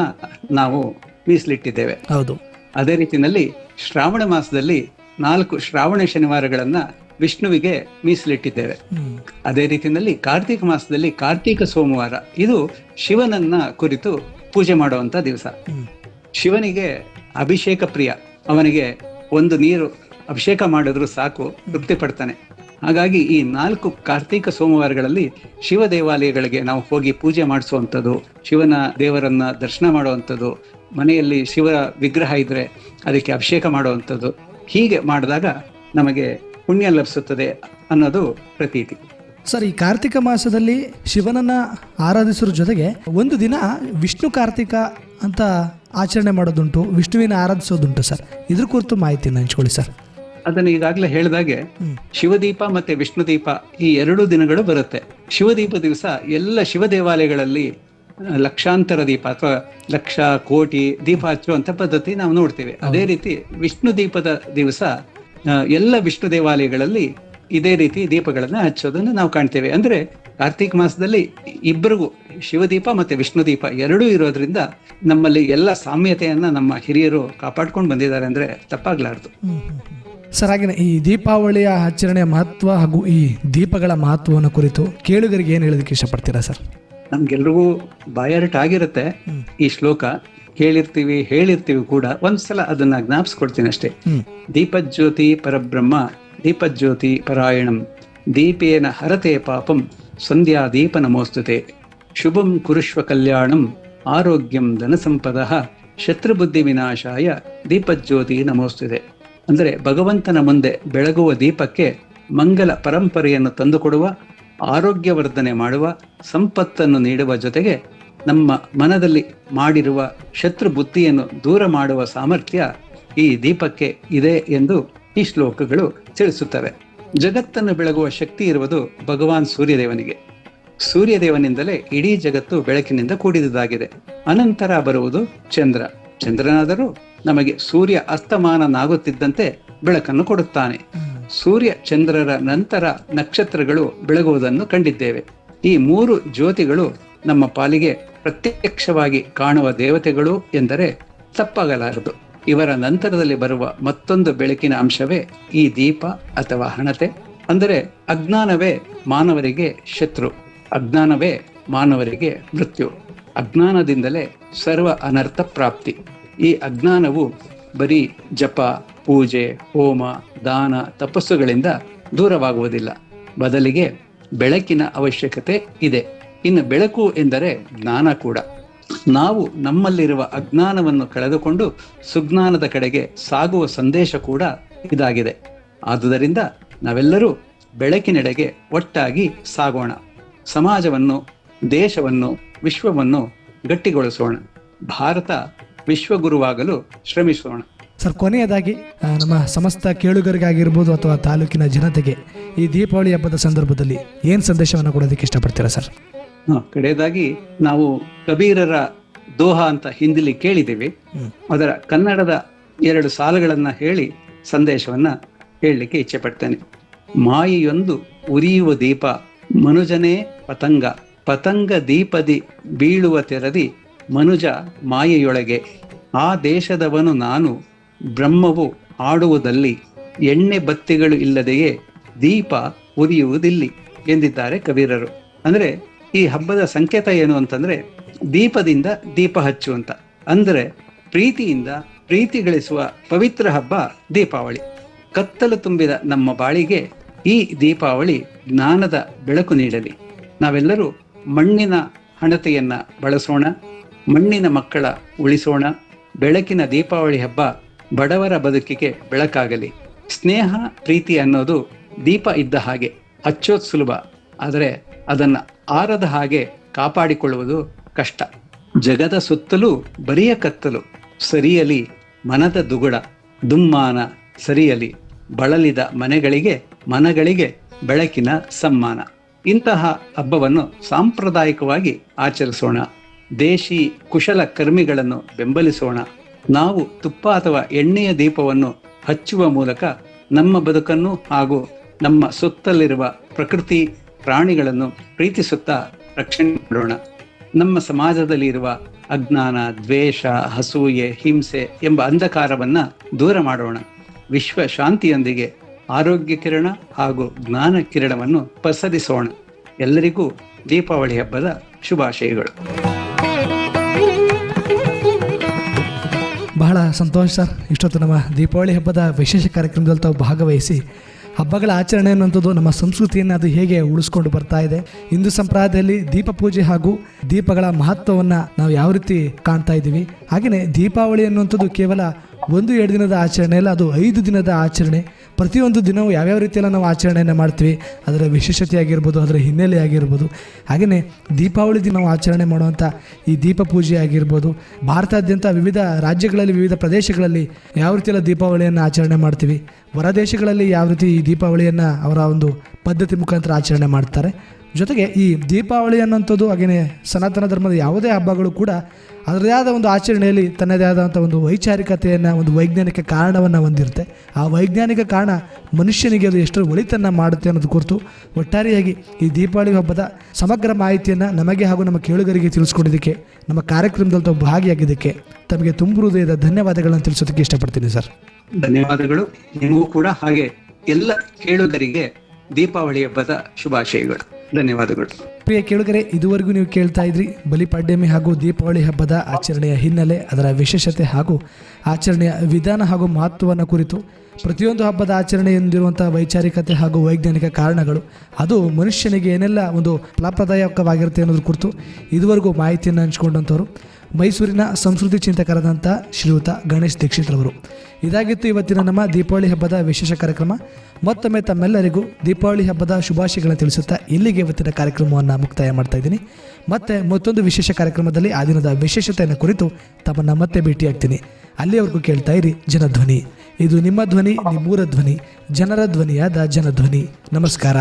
[SPEAKER 2] ನಾವು ಮೀಸಲಿಟ್ಟಿದ್ದೇವೆ.
[SPEAKER 1] ಹೌದು.
[SPEAKER 2] ಅದೇ ರೀತಿಯಲ್ಲಿ ಶ್ರಾವಣ ಮಾಸದಲ್ಲಿ ನಾಲ್ಕು ಶ್ರಾವಣ ಶನಿವಾರಗಳನ್ನ ವಿಷ್ಣುವಿಗೆ ಮೀಸಲಿಟ್ಟಿದ್ದೇವೆ. ಅದೇ ರೀತಿಯಲ್ಲಿ ಕಾರ್ತಿಕ ಮಾಸದಲ್ಲಿ ಕಾರ್ತಿಕ ಸೋಮವಾರ, ಇದು ಶಿವನನ್ನ ಕುರಿತು ಪೂಜೆ ಮಾಡುವಂತ ದಿವಸ. ಶಿವನಿಗೆ ಅಭಿಷೇಕ ಪ್ರಿಯ. ಅವನಿಗೆ ಒಂದು ನೀರು ಅಭಿಷೇಕ ಮಾಡಿದ್ರು ಸಾಕು, ತೃಪ್ತಿ ಪಡ್ತಾನೆ. ಹಾಗಾಗಿ ಈ ನಾಲ್ಕು ಕಾರ್ತಿಕ ಸೋಮವಾರಗಳಲ್ಲಿ ಶಿವ ದೇವಾಲಯಗಳಿಗೆ ನಾವು ಹೋಗಿ ಪೂಜೆ ಮಾಡಿಸುವಂಥದ್ದು, ಶಿವನ ದೇವರನ್ನ ದರ್ಶನ ಮಾಡುವಂಥದ್ದು, ಮನೆಯಲ್ಲಿ ಶಿವ ವಿಗ್ರಹ ಇದ್ರೆ ಅದಕ್ಕೆ ಅಭಿಷೇಕ ಮಾಡುವಂಥದ್ದು ಹೀಗೆ ಮಾಡಿದಾಗ ನಮಗೆ ಪುಣ್ಯ ಲಭಿಸುತ್ತದೆ ಅನ್ನೋದು ಪ್ರತೀತಿ.
[SPEAKER 1] ಸರ್ ಈ ಕಾರ್ತಿಕ ಮಾಸದಲ್ಲಿ ಶಿವನನ್ನ ಆರಾಧಿಸುವ ಜೊತೆಗೆ ಒಂದು ದಿನ ವಿಷ್ಣು ಕಾರ್ತಿಕ ಅಂತ ಆಚರಣೆ ಮಾಡೋದುಂಟು ವಿಷ್ಣುವಿನ ಆರಾಧಿಸೋದುಂಟು ಸರ್. ಇದ್ರ ಕುರಿತು ಮಾಹಿತಿ ಹಂಚ್ಕೊಳ್ಳಿ ಸರ್.
[SPEAKER 2] ಅದನ್ನು ಈಗಾಗಲೇ ಹೇಳಿದಾಗೆ ಶಿವದೀಪ ಮತ್ತೆ ವಿಷ್ಣು ದೀಪ ಈ ಎರಡು ದಿನಗಳು ಬರುತ್ತೆ. ಶಿವದೀಪ ದಿವಸ ಎಲ್ಲ ಶಿವ ದೇವಾಲಯಗಳಲ್ಲಿ ಲಕ್ಷಾಂತರ ದೀಪ ಅಥವಾ ಲಕ್ಷ ಕೋಟಿ ದೀಪ ಹಚ್ಚುವಂತ ಪದ್ಧತಿ ನಾವು ನೋಡ್ತೇವೆ. ಅದೇ ರೀತಿ ವಿಷ್ಣು ದೀಪದ ದಿವಸ ಎಲ್ಲ ವಿಷ್ಣು ದೇವಾಲಯಗಳಲ್ಲಿ ಇದೇ ರೀತಿ ದೀಪಗಳನ್ನ ಹಚ್ಚೋದನ್ನು ನಾವು ಕಾಣ್ತೇವೆ. ಅಂದ್ರೆ ಕಾರ್ತಿಕ್ ಮಾಸದಲ್ಲಿ ಇಬ್ಬರಿಗೂ ಶಿವದೀಪ ಮತ್ತೆ ವಿಷ್ಣು ದೀಪ ಎರಡೂ ಇರೋದ್ರಿಂದ ನಮ್ಮಲ್ಲಿ ಎಲ್ಲ ಸಾಮ್ಯತೆಯನ್ನ ನಮ್ಮ ಹಿರಿಯರು ಕಾಪಾಡ್ಕೊಂಡು ಬಂದಿದ್ದಾರೆ ಅಂದ್ರೆ ತಪ್ಪಾಗ್ಲಾರ್ದು.
[SPEAKER 1] ಸರ್ ಹಾಗೆ ಈ ದೀಪಾವಳಿಯ ಆಚರಣೆಯ ಮಹತ್ವ ಹಾಗೂ ಈ ದೀಪಗಳ ಮಹತ್ವವನ್ನು ಕುರಿತು ಕೇಳುಗರಿಗೆ ಏನು ಹೇಳೋದಕ್ಕೆ ಇಷ್ಟಪಡ್ತೀರಾ ಸರ್?
[SPEAKER 2] ನಮ್ಗೆಲ್ರಿಗೂ ಬಾಯರ್ಟ್ ಆಗಿರುತ್ತೆ ಈ ಶ್ಲೋಕ. ಕೇಳಿರ್ತೀವಿ ಹೇಳಿರ್ತೀವಿ ಕೂಡ ಒಂದ್ಸಲ ಅದನ್ನ ಜ್ಞಾಪಿಸ್ಕೊಡ್ತೀನಿ ಅಷ್ಟೇ. ದೀಪಜ್ಯೋತಿ ಪರಬ್ರಹ್ಮ ದೀಪಜ್ಯೋತಿ ಪರಾಯಣಂ ದೀಪೇನ ಹರತೆ ಪಾಪಂ ಸಂಧ್ಯಾ ದೀಪ ನಮೋಸ್ತುತೆ. ಶುಭಂ ಕುರುಶ್ವ ಕಲ್ಯಾಣಂ ಆರೋಗ್ಯಂ ಧನಸಂಪದ ಶತ್ರುಬುದ್ಧಿ ವಿನಾಶಾಯ ದೀಪಜ್ಯೋತಿ ನಮೋಸ್ತುತೆ. ಅಂದರೆ ಭಗವಂತನ ಮುಂದೆ ಬೆಳಗುವ ದೀಪಕ್ಕೆ ಮಂಗಲ ಪರಂಪರೆಯನ್ನು ತಂದುಕೊಡುವ ಆರೋಗ್ಯವರ್ಧನೆ ಮಾಡುವ ಸಂಪತ್ತನ್ನು ನೀಡುವ ಜೊತೆಗೆ ನಮ್ಮ ಮನದಲ್ಲಿ ಮಾಡಿರುವ ಶತ್ರು ಬುದ್ಧಿಯನ್ನು ದೂರ ಮಾಡುವ ಸಾಮರ್ಥ್ಯ ಈ ದೀಪಕ್ಕೆ ಇದೆ ಎಂದು ಈ ಶ್ಲೋಕಗಳು ತಿಳಿಸುತ್ತವೆ. ಜಗತ್ತನ್ನು ಬೆಳಗುವ ಶಕ್ತಿ ಇರುವುದು ಭಗವಾನ್ ಸೂರ್ಯದೇವನಿಗೆ. ಸೂರ್ಯದೇವನಿಂದಲೇ ಇಡೀ ಜಗತ್ತು ಬೆಳಕಿನಿಂದ ಕೂಡಿದುದಾಗಿದೆ. ಅನಂತರ ಬರುವುದು ಚಂದ್ರ. ಚಂದ್ರನಾದರೂ ನಮಗೆ ಸೂರ್ಯ ಅಸ್ತಮಾನನಾಗುತ್ತಿದ್ದಂತೆ ಬೆಳಕನ್ನು ಕೊಡುತ್ತಾನೆ. ಸೂರ್ಯ ಚಂದ್ರರ ನಂತರ ನಕ್ಷತ್ರಗಳು ಬೆಳಗುವುದನ್ನು ಕಂಡಿದ್ದೇವೆ. ಈ ಮೂರು ಜ್ಯೋತಿಗಳು ನಮ್ಮ ಪಾಲಿಗೆ ಪ್ರತ್ಯಕ್ಷವಾಗಿ ಕಾಣುವ ದೇವತೆಗಳು ಎಂದರೆ ತಪ್ಪಾಗಲಾರದು. ಇವರ ನಂತರದಲ್ಲಿ ಬರುವ ಮತ್ತೊಂದು ಬೆಳಕಿನ ಅಂಶವೇ ಈ ದೀಪ ಅಥವಾ ಹಣತೆ. ಅಂದರೆ ಅಜ್ಞಾನವೇ ಮಾನವರಿಗೆ ಶತ್ರು, ಅಜ್ಞಾನವೇ ಮಾನವರಿಗೆ ಮೃತ್ಯು. ಅಜ್ಞಾನದಿಂದಲೇ ಸರ್ವ ಅನರ್ಥ ಪ್ರಾಪ್ತಿ. ಈ ಅಜ್ಞಾನವು ಬರೀ ಜಪ, ಪೂಜೆ, ಹೋಮ, ದಾನ ತಪಸ್ಸುಗಳಿಂದ ದೂರವಾಗುವುದಿಲ್ಲ. ಬದಲಿಗೆ ಬೆಳಕಿನ ಅವಶ್ಯಕತೆ ಇದೆ. ಇನ್ನು ಬೆಳಕು ಎಂದರೆ ಜ್ಞಾನ ಕೂಡ. ನಾವು ನಮ್ಮಲ್ಲಿರುವ ಅಜ್ಞಾನವನ್ನು ಕಳೆದುಕೊಂಡು ಸುಜ್ಞಾನದ ಕಡೆಗೆ ಸಾಗುವ ಸಂದೇಶ ಕೂಡ ಇದಾಗಿದೆ. ಆದುದರಿಂದ ನಾವೆಲ್ಲರೂ ಬೆಳಕಿನೆಡೆಗೆ ಒಟ್ಟಾಗಿ ಸಾಗೋಣ. ಸಮಾಜವನ್ನು, ದೇಶವನ್ನು, ವಿಶ್ವವನ್ನು ಗಟ್ಟಿಗೊಳಿಸೋಣ. ಭಾರತ ವಿಶ್ವಗುರುವಾಗಲು ಶ್ರಮಿಸೋಣ.
[SPEAKER 1] ಸರ್, ಕೊನೆಯದಾಗಿ ನಮ್ಮ ಸಮಸ್ತ ಕೇಳುಗರಿಗಾಗಿರ್ಬೋದು ಅಥವಾ ತಾಲೂಕಿನ ಜನತೆಗೆ ಈ ದೀಪಾವಳಿ ಹಬ್ಬದ ಸಂದರ್ಭದಲ್ಲಿ ಏನು ಸಂದೇಶವನ್ನು ಕೊಡೋದಕ್ಕೆ ಇಷ್ಟಪಡ್ತೀರಾ ಸರ್?
[SPEAKER 2] ಕಡೆಯದಾಗಿ ನಾವು ಕಬೀರರ ದೋಹ ಅಂತ ಹಿಂದಿಲಿ ಕೇಳಿದ್ದೇವೆ. ಅದರ ಕನ್ನಡದ ಎರಡು ಸಾಲುಗಳನ್ನ ಹೇಳಿ ಸಂದೇಶವನ್ನ ಹೇಳಲಿಕ್ಕೆ ಇಚ್ಛೆ ಪಡ್ತೇನೆ. ಮಾಯೆಯೊಂದು ಉರಿಯುವ ದೀಪ ಮನುಜನೇ ಪತಂಗ ಪತಂಗ ದೀಪದಿ ಬೀಳುವ ತೆರದಿ ಮನುಜ ಮಾಯೆಯೊಳಗೆ. ಆ ದೇಶದವನು ನಾನು ಬ್ರಹ್ಮವು ಆಡುವುದಲ್ಲಿ ಎಣ್ಣೆ ಬತ್ತಿಗಳು ಇಲ್ಲದೆಯೇ ದೀಪ ಉರಿಯುವುದಿಲ್ಲಿ ಎಂದಿದ್ದಾರೆ ಕಬೀರರು. ಅಂದ್ರೆ ಈ ಹಬ್ಬದ ಸಂಕೇತ ಏನು ಅಂತಂದ್ರೆ ದೀಪದಿಂದ ದೀಪ ಹಚ್ಚು ಅಂತ. ಅಂದ್ರೆ ಪ್ರೀತಿಯಿಂದ ಪ್ರೀತಿ ಗಳಿಸುವ ಪವಿತ್ರ ಹಬ್ಬ ದೀಪಾವಳಿ. ಕತ್ತಲು ತುಂಬಿದ ನಮ್ಮ ಬಾಳಿಗೆ ಈ ದೀಪಾವಳಿ ಜ್ಞಾನದ ಬೆಳಕು ನೀಡಲಿ. ನಾವೆಲ್ಲರೂ ಮಣ್ಣಿನ ಹಣತೆಯನ್ನ ಬಳಸೋಣ, ಮಣ್ಣಿನ ಮಕ್ಕಳ ಉಳಿಸೋಣ, ಬೆಳಕಿನ ದೀಪಾವಳಿ ಹಬ್ಬ ಬಡವರ ಬದುಕಿಗೆ ಬೆಳಕಾಗಲಿ. ಸ್ನೇಹ, ಪ್ರೀತಿ ಅನ್ನೋದು ದೀಪ ಇದ್ದ ಹಾಗೆ, ಹಚ್ಚೋದು ಸುಲಭ. ಆದರೆ ಅದನ್ನ ಆರದ ಹಾಗೆ ಕಾಪಾಡಿಕೊಳ್ಳುವುದು ಕಷ್ಟ. ಜಗದ ಸುತ್ತಲೂ ಬರಿಯ ಕತ್ತಲು, ಸರಿಯಲಿ ಮನದ ದುಗುಡ, ದುಮ್ಮಾನ, ಸರಿಯಲಿ ಬಳಲಿದ ಮನೆಗಳಿಗೆ, ಮನಗಳಿಗೆ ಬೆಳಕಿನ ಸಮ್ಮಾನ. ಇಂತಹ ಹಬ್ಬವನ್ನು ಸಾಂಪ್ರದಾಯಿಕವಾಗಿ ಆಚರಿಸೋಣ. ದೇಶಿ ಕುಶಲ ಕರ್ಮಿಗಳನ್ನು ಬೆಂಬಲಿಸೋಣ. ನಾವು ತುಪ್ಪ ಅಥವಾ ಎಣ್ಣೆಯ ದೀಪವನ್ನು ಹಚ್ಚುವ ಮೂಲಕ ನಮ್ಮ ಬದುಕನ್ನು ಹಾಗೂ ನಮ್ಮ ಸುತ್ತಲಿರುವ ಪ್ರಕೃತಿ ಪ್ರಾಣಿಗಳನ್ನು ಪ್ರೀತಿಸುತ್ತಾ ರಕ್ಷಣೆ ಮಾಡೋಣ. ನಮ್ಮ ಸಮಾಜದಲ್ಲಿ ಇರುವ ಅಜ್ಞಾನ, ದ್ವೇಷ ಹಸೂಯೆ ಹಿಂಸೆ ಎಂಬ ಅಂಧಕಾರವನ್ನು ದೂರ ಮಾಡೋಣ. ವಿಶ್ವ ಶಾಂತಿಯೊಂದಿಗೆ ಆರೋಗ್ಯ ಕಿರಣ ಹಾಗೂ ಜ್ಞಾನ ಕಿರಣವನ್ನು ಪಸರಿಸೋಣ. ಎಲ್ಲರಿಗೂ ದೀಪಾವಳಿ ಹಬ್ಬದ ಶುಭಾಶಯಗಳು.
[SPEAKER 1] ಬಹಳ ಸಂತೋಷ ಸರ್. ಇಷ್ಟೊತ್ತು ನಮ್ಮ ದೀಪಾವಳಿ ಹಬ್ಬದ ವಿಶೇಷ ಕಾರ್ಯಕ್ರಮದಲ್ಲಿ ತಾವು ಭಾಗವಹಿಸಿ ಹಬ್ಬಗಳ ಆಚರಣೆ ಅನ್ನುವಂಥದ್ದು ನಮ್ಮ ಸಂಸ್ಕೃತಿಯನ್ನು ಅದು ಹೇಗೆ ಉಳಿಸ್ಕೊಂಡು ಬರ್ತಾ ಇದೆ. ಹಿಂದೂ ಸಂಪ್ರದಾಯದಲ್ಲಿ ದೀಪ ಪೂಜೆ ಹಾಗೂ ದೀಪಗಳ ಮಹತ್ವವನ್ನು ನಾವು ಯಾವ ರೀತಿ ಕಾಣ್ತಾ ಇದ್ದೀವಿ. ಹಾಗೆಯೇ ದೀಪಾವಳಿ ಅನ್ನುವಂಥದ್ದು ಕೇವಲ ಒಂದು ಎರಡು ದಿನದ ಆಚರಣೆ ಅಲ್ಲ, ಅದು ಐದು ದಿನದ ಆಚರಣೆ. ಪ್ರತಿಯೊಂದು ದಿನವೂ ಯಾವ್ಯಾವ ರೀತಿಯೆಲ್ಲ ನಾವು ಆಚರಣೆಯನ್ನು ಮಾಡ್ತೀವಿ, ಅದರ ವಿಶೇಷತೆ ಆಗಿರ್ಬೋದು ಅದರ ಹಿನ್ನೆಲೆ ಆಗಿರ್ಬೋದು ಹಾಗೆಯೇ ದೀಪಾವಳಿ ದಿನ ನಾವು ಆಚರಣೆ ಮಾಡುವಂಥ ಈ ದೀಪ ಪೂಜೆ ಆಗಿರ್ಬೋದು, ಭಾರತಾದ್ಯಂತ ವಿವಿಧ ರಾಜ್ಯಗಳಲ್ಲಿ, ವಿವಿಧ ಪ್ರದೇಶಗಳಲ್ಲಿ ಯಾವ ರೀತಿಯೆಲ್ಲ ದೀಪಾವಳಿಯನ್ನು ಆಚರಣೆ ಮಾಡ್ತೀವಿ ಹೊರ ದೇಶಗಳಲ್ಲಿ ಯಾವ ರೀತಿ ಈ ದೀಪಾವಳಿಯನ್ನು ಅವರ ಒಂದು ಪದ್ಧತಿ ಮುಖಾಂತರ ಆಚರಣೆ ಮಾಡ್ತಾರೆ. ಜೊತೆಗೆ ಈ ದೀಪಾವಳಿ ಅನ್ನೋಂಥದ್ದು ಹಾಗೆಯೇ ಸನಾತನ ಧರ್ಮದ ಯಾವುದೇ ಹಬ್ಬಗಳು ಕೂಡ ಅದರದೇ ಆದ ಒಂದು ಆಚರಣೆಯಲ್ಲಿ ತನ್ನದೇ ಆದಂಥ ಒಂದು ವೈಚಾರಿಕತೆಯನ್ನು, ಒಂದು ವೈಜ್ಞಾನಿಕ ಕಾರಣವನ್ನು ಹೊಂದಿರುತ್ತೆ. ಆ ವೈಜ್ಞಾನಿಕ ಕಾರಣ ಮನುಷ್ಯನಿಗೆ ಅದು ಎಷ್ಟು ಒಳಿತನ್ನು ಮಾಡುತ್ತೆ ಅನ್ನೋದು ಕುರಿತು ಒಟ್ಟಾರೆಯಾಗಿ ಈ ದೀಪಾವಳಿ ಹಬ್ಬದ ಸಮಗ್ರ ಮಾಹಿತಿಯನ್ನು ನಮಗೆ ಹಾಗೂ ನಮ್ಮ ಕೇಳುಗರಿಗೆ ತಿಳಿಸ್ಕೊಡೋದಕ್ಕೆ, ನಮ್ಮ ಕಾರ್ಯಕ್ರಮದಲ್ಲಿ ತಾವು ಭಾಗಿಯಾಗಿದ್ದಕ್ಕೆ ತಮಗೆ ತುಂಬ ಹೃದಯದ ಧನ್ಯವಾದಗಳನ್ನು ತಿಳಿಸೋದಕ್ಕೆ ಇಷ್ಟಪಡ್ತೀನಿ ಸರ್.
[SPEAKER 2] ಧನ್ಯವಾದಗಳು. ನಿಮಗೂ ಕೂಡ ಹಾಗೆ ಎಲ್ಲ ಕೇಳುಗರಿಗೆ ದೀಪಾವಳಿ ಹಬ್ಬದ ಶುಭಾಶಯಗಳು. ಧನ್ಯವಾದಗಳು.
[SPEAKER 1] ಪ್ರಿಯ ಕೇಳುಗರೆ, ಇದುವರೆಗೂ ನೀವು ಕೇಳ್ತಾ ಇದ್ರಿ ಬಲಿಪಾಡ್ಯಮಿ ಹಾಗೂ ದೀಪಾವಳಿ ಹಬ್ಬದ ಆಚರಣೆಯ ಹಿನ್ನೆಲೆ, ಅದರ ವಿಶೇಷತೆ ಹಾಗೂ ಆಚರಣೆಯ ವಿಧಾನ ಹಾಗೂ ಮಹತ್ವವನ್ನು ಕುರಿತು. ಪ್ರತಿಯೊಂದು ಹಬ್ಬದ ಆಚರಣೆ ಹೊಂದಿರುವಂಥ ವೈಚಾರಿಕತೆ ಹಾಗೂ ವೈಜ್ಞಾನಿಕ ಕಾರಣಗಳು, ಅದು ಮನುಷ್ಯನಿಗೆ ಏನೆಲ್ಲ ಒಂದು ಫಲಪ್ರದಾಯಕವಾಗಿರುತ್ತೆ ಅನ್ನೋದ್ರ ಕುರಿತು ಇದುವರೆಗೂ ಮಾಹಿತಿಯನ್ನು ಹಂಚಿಕೊಂಡಂಥವ್ರು. ಮೈಸೂರಿನ ಸಂಸ್ಕೃತಿ ಚಿಂತಕರಾದಂಥ ಶ್ರೀಯುತ ಗಣೇಶ್ ದೀಕ್ಷಿತ್ರವರು ಇದಾಗಿತ್ತು ಇವತ್ತಿನ ನಮ್ಮ ದೀಪಾವಳಿ ಹಬ್ಬದ ವಿಶೇಷ ಕಾರ್ಯಕ್ರಮ. ಮತ್ತೊಮ್ಮೆ ತಮ್ಮೆಲ್ಲರಿಗೂ ದೀಪಾವಳಿ ಹಬ್ಬದ ಶುಭಾಶಯಗಳನ್ನು ತಿಳಿಸುತ್ತಾ ಇಲ್ಲಿಗೆ ಇವತ್ತಿನ ಕಾರ್ಯಕ್ರಮವನ್ನು ಮುಕ್ತಾಯ ಮಾಡ್ತಾ ಇದ್ದೀನಿ. ಮತ್ತೆ ಮತ್ತೊಂದು ವಿಶೇಷ ಕಾರ್ಯಕ್ರಮದಲ್ಲಿ ಆ ದಿನದ ವಿಶೇಷತೆಯನ್ನು ಕುರಿತು ತಮ್ಮನ್ನು ಮತ್ತೆ ಭೇಟಿಯಾಗ್ತೀನಿ. ಅಲ್ಲಿಯವರೆಗೂ ಕೇಳ್ತಾ ಇರಿ, ಜನಧ್ವನಿ. ಇದು ನಿಮ್ಮ ಧ್ವನಿ, ನಿಮ್ಮೂರ ಧ್ವನಿ, ಜನರ ಧ್ವನಿಯಾದ ಜನಧ್ವನಿ. ನಮಸ್ಕಾರ.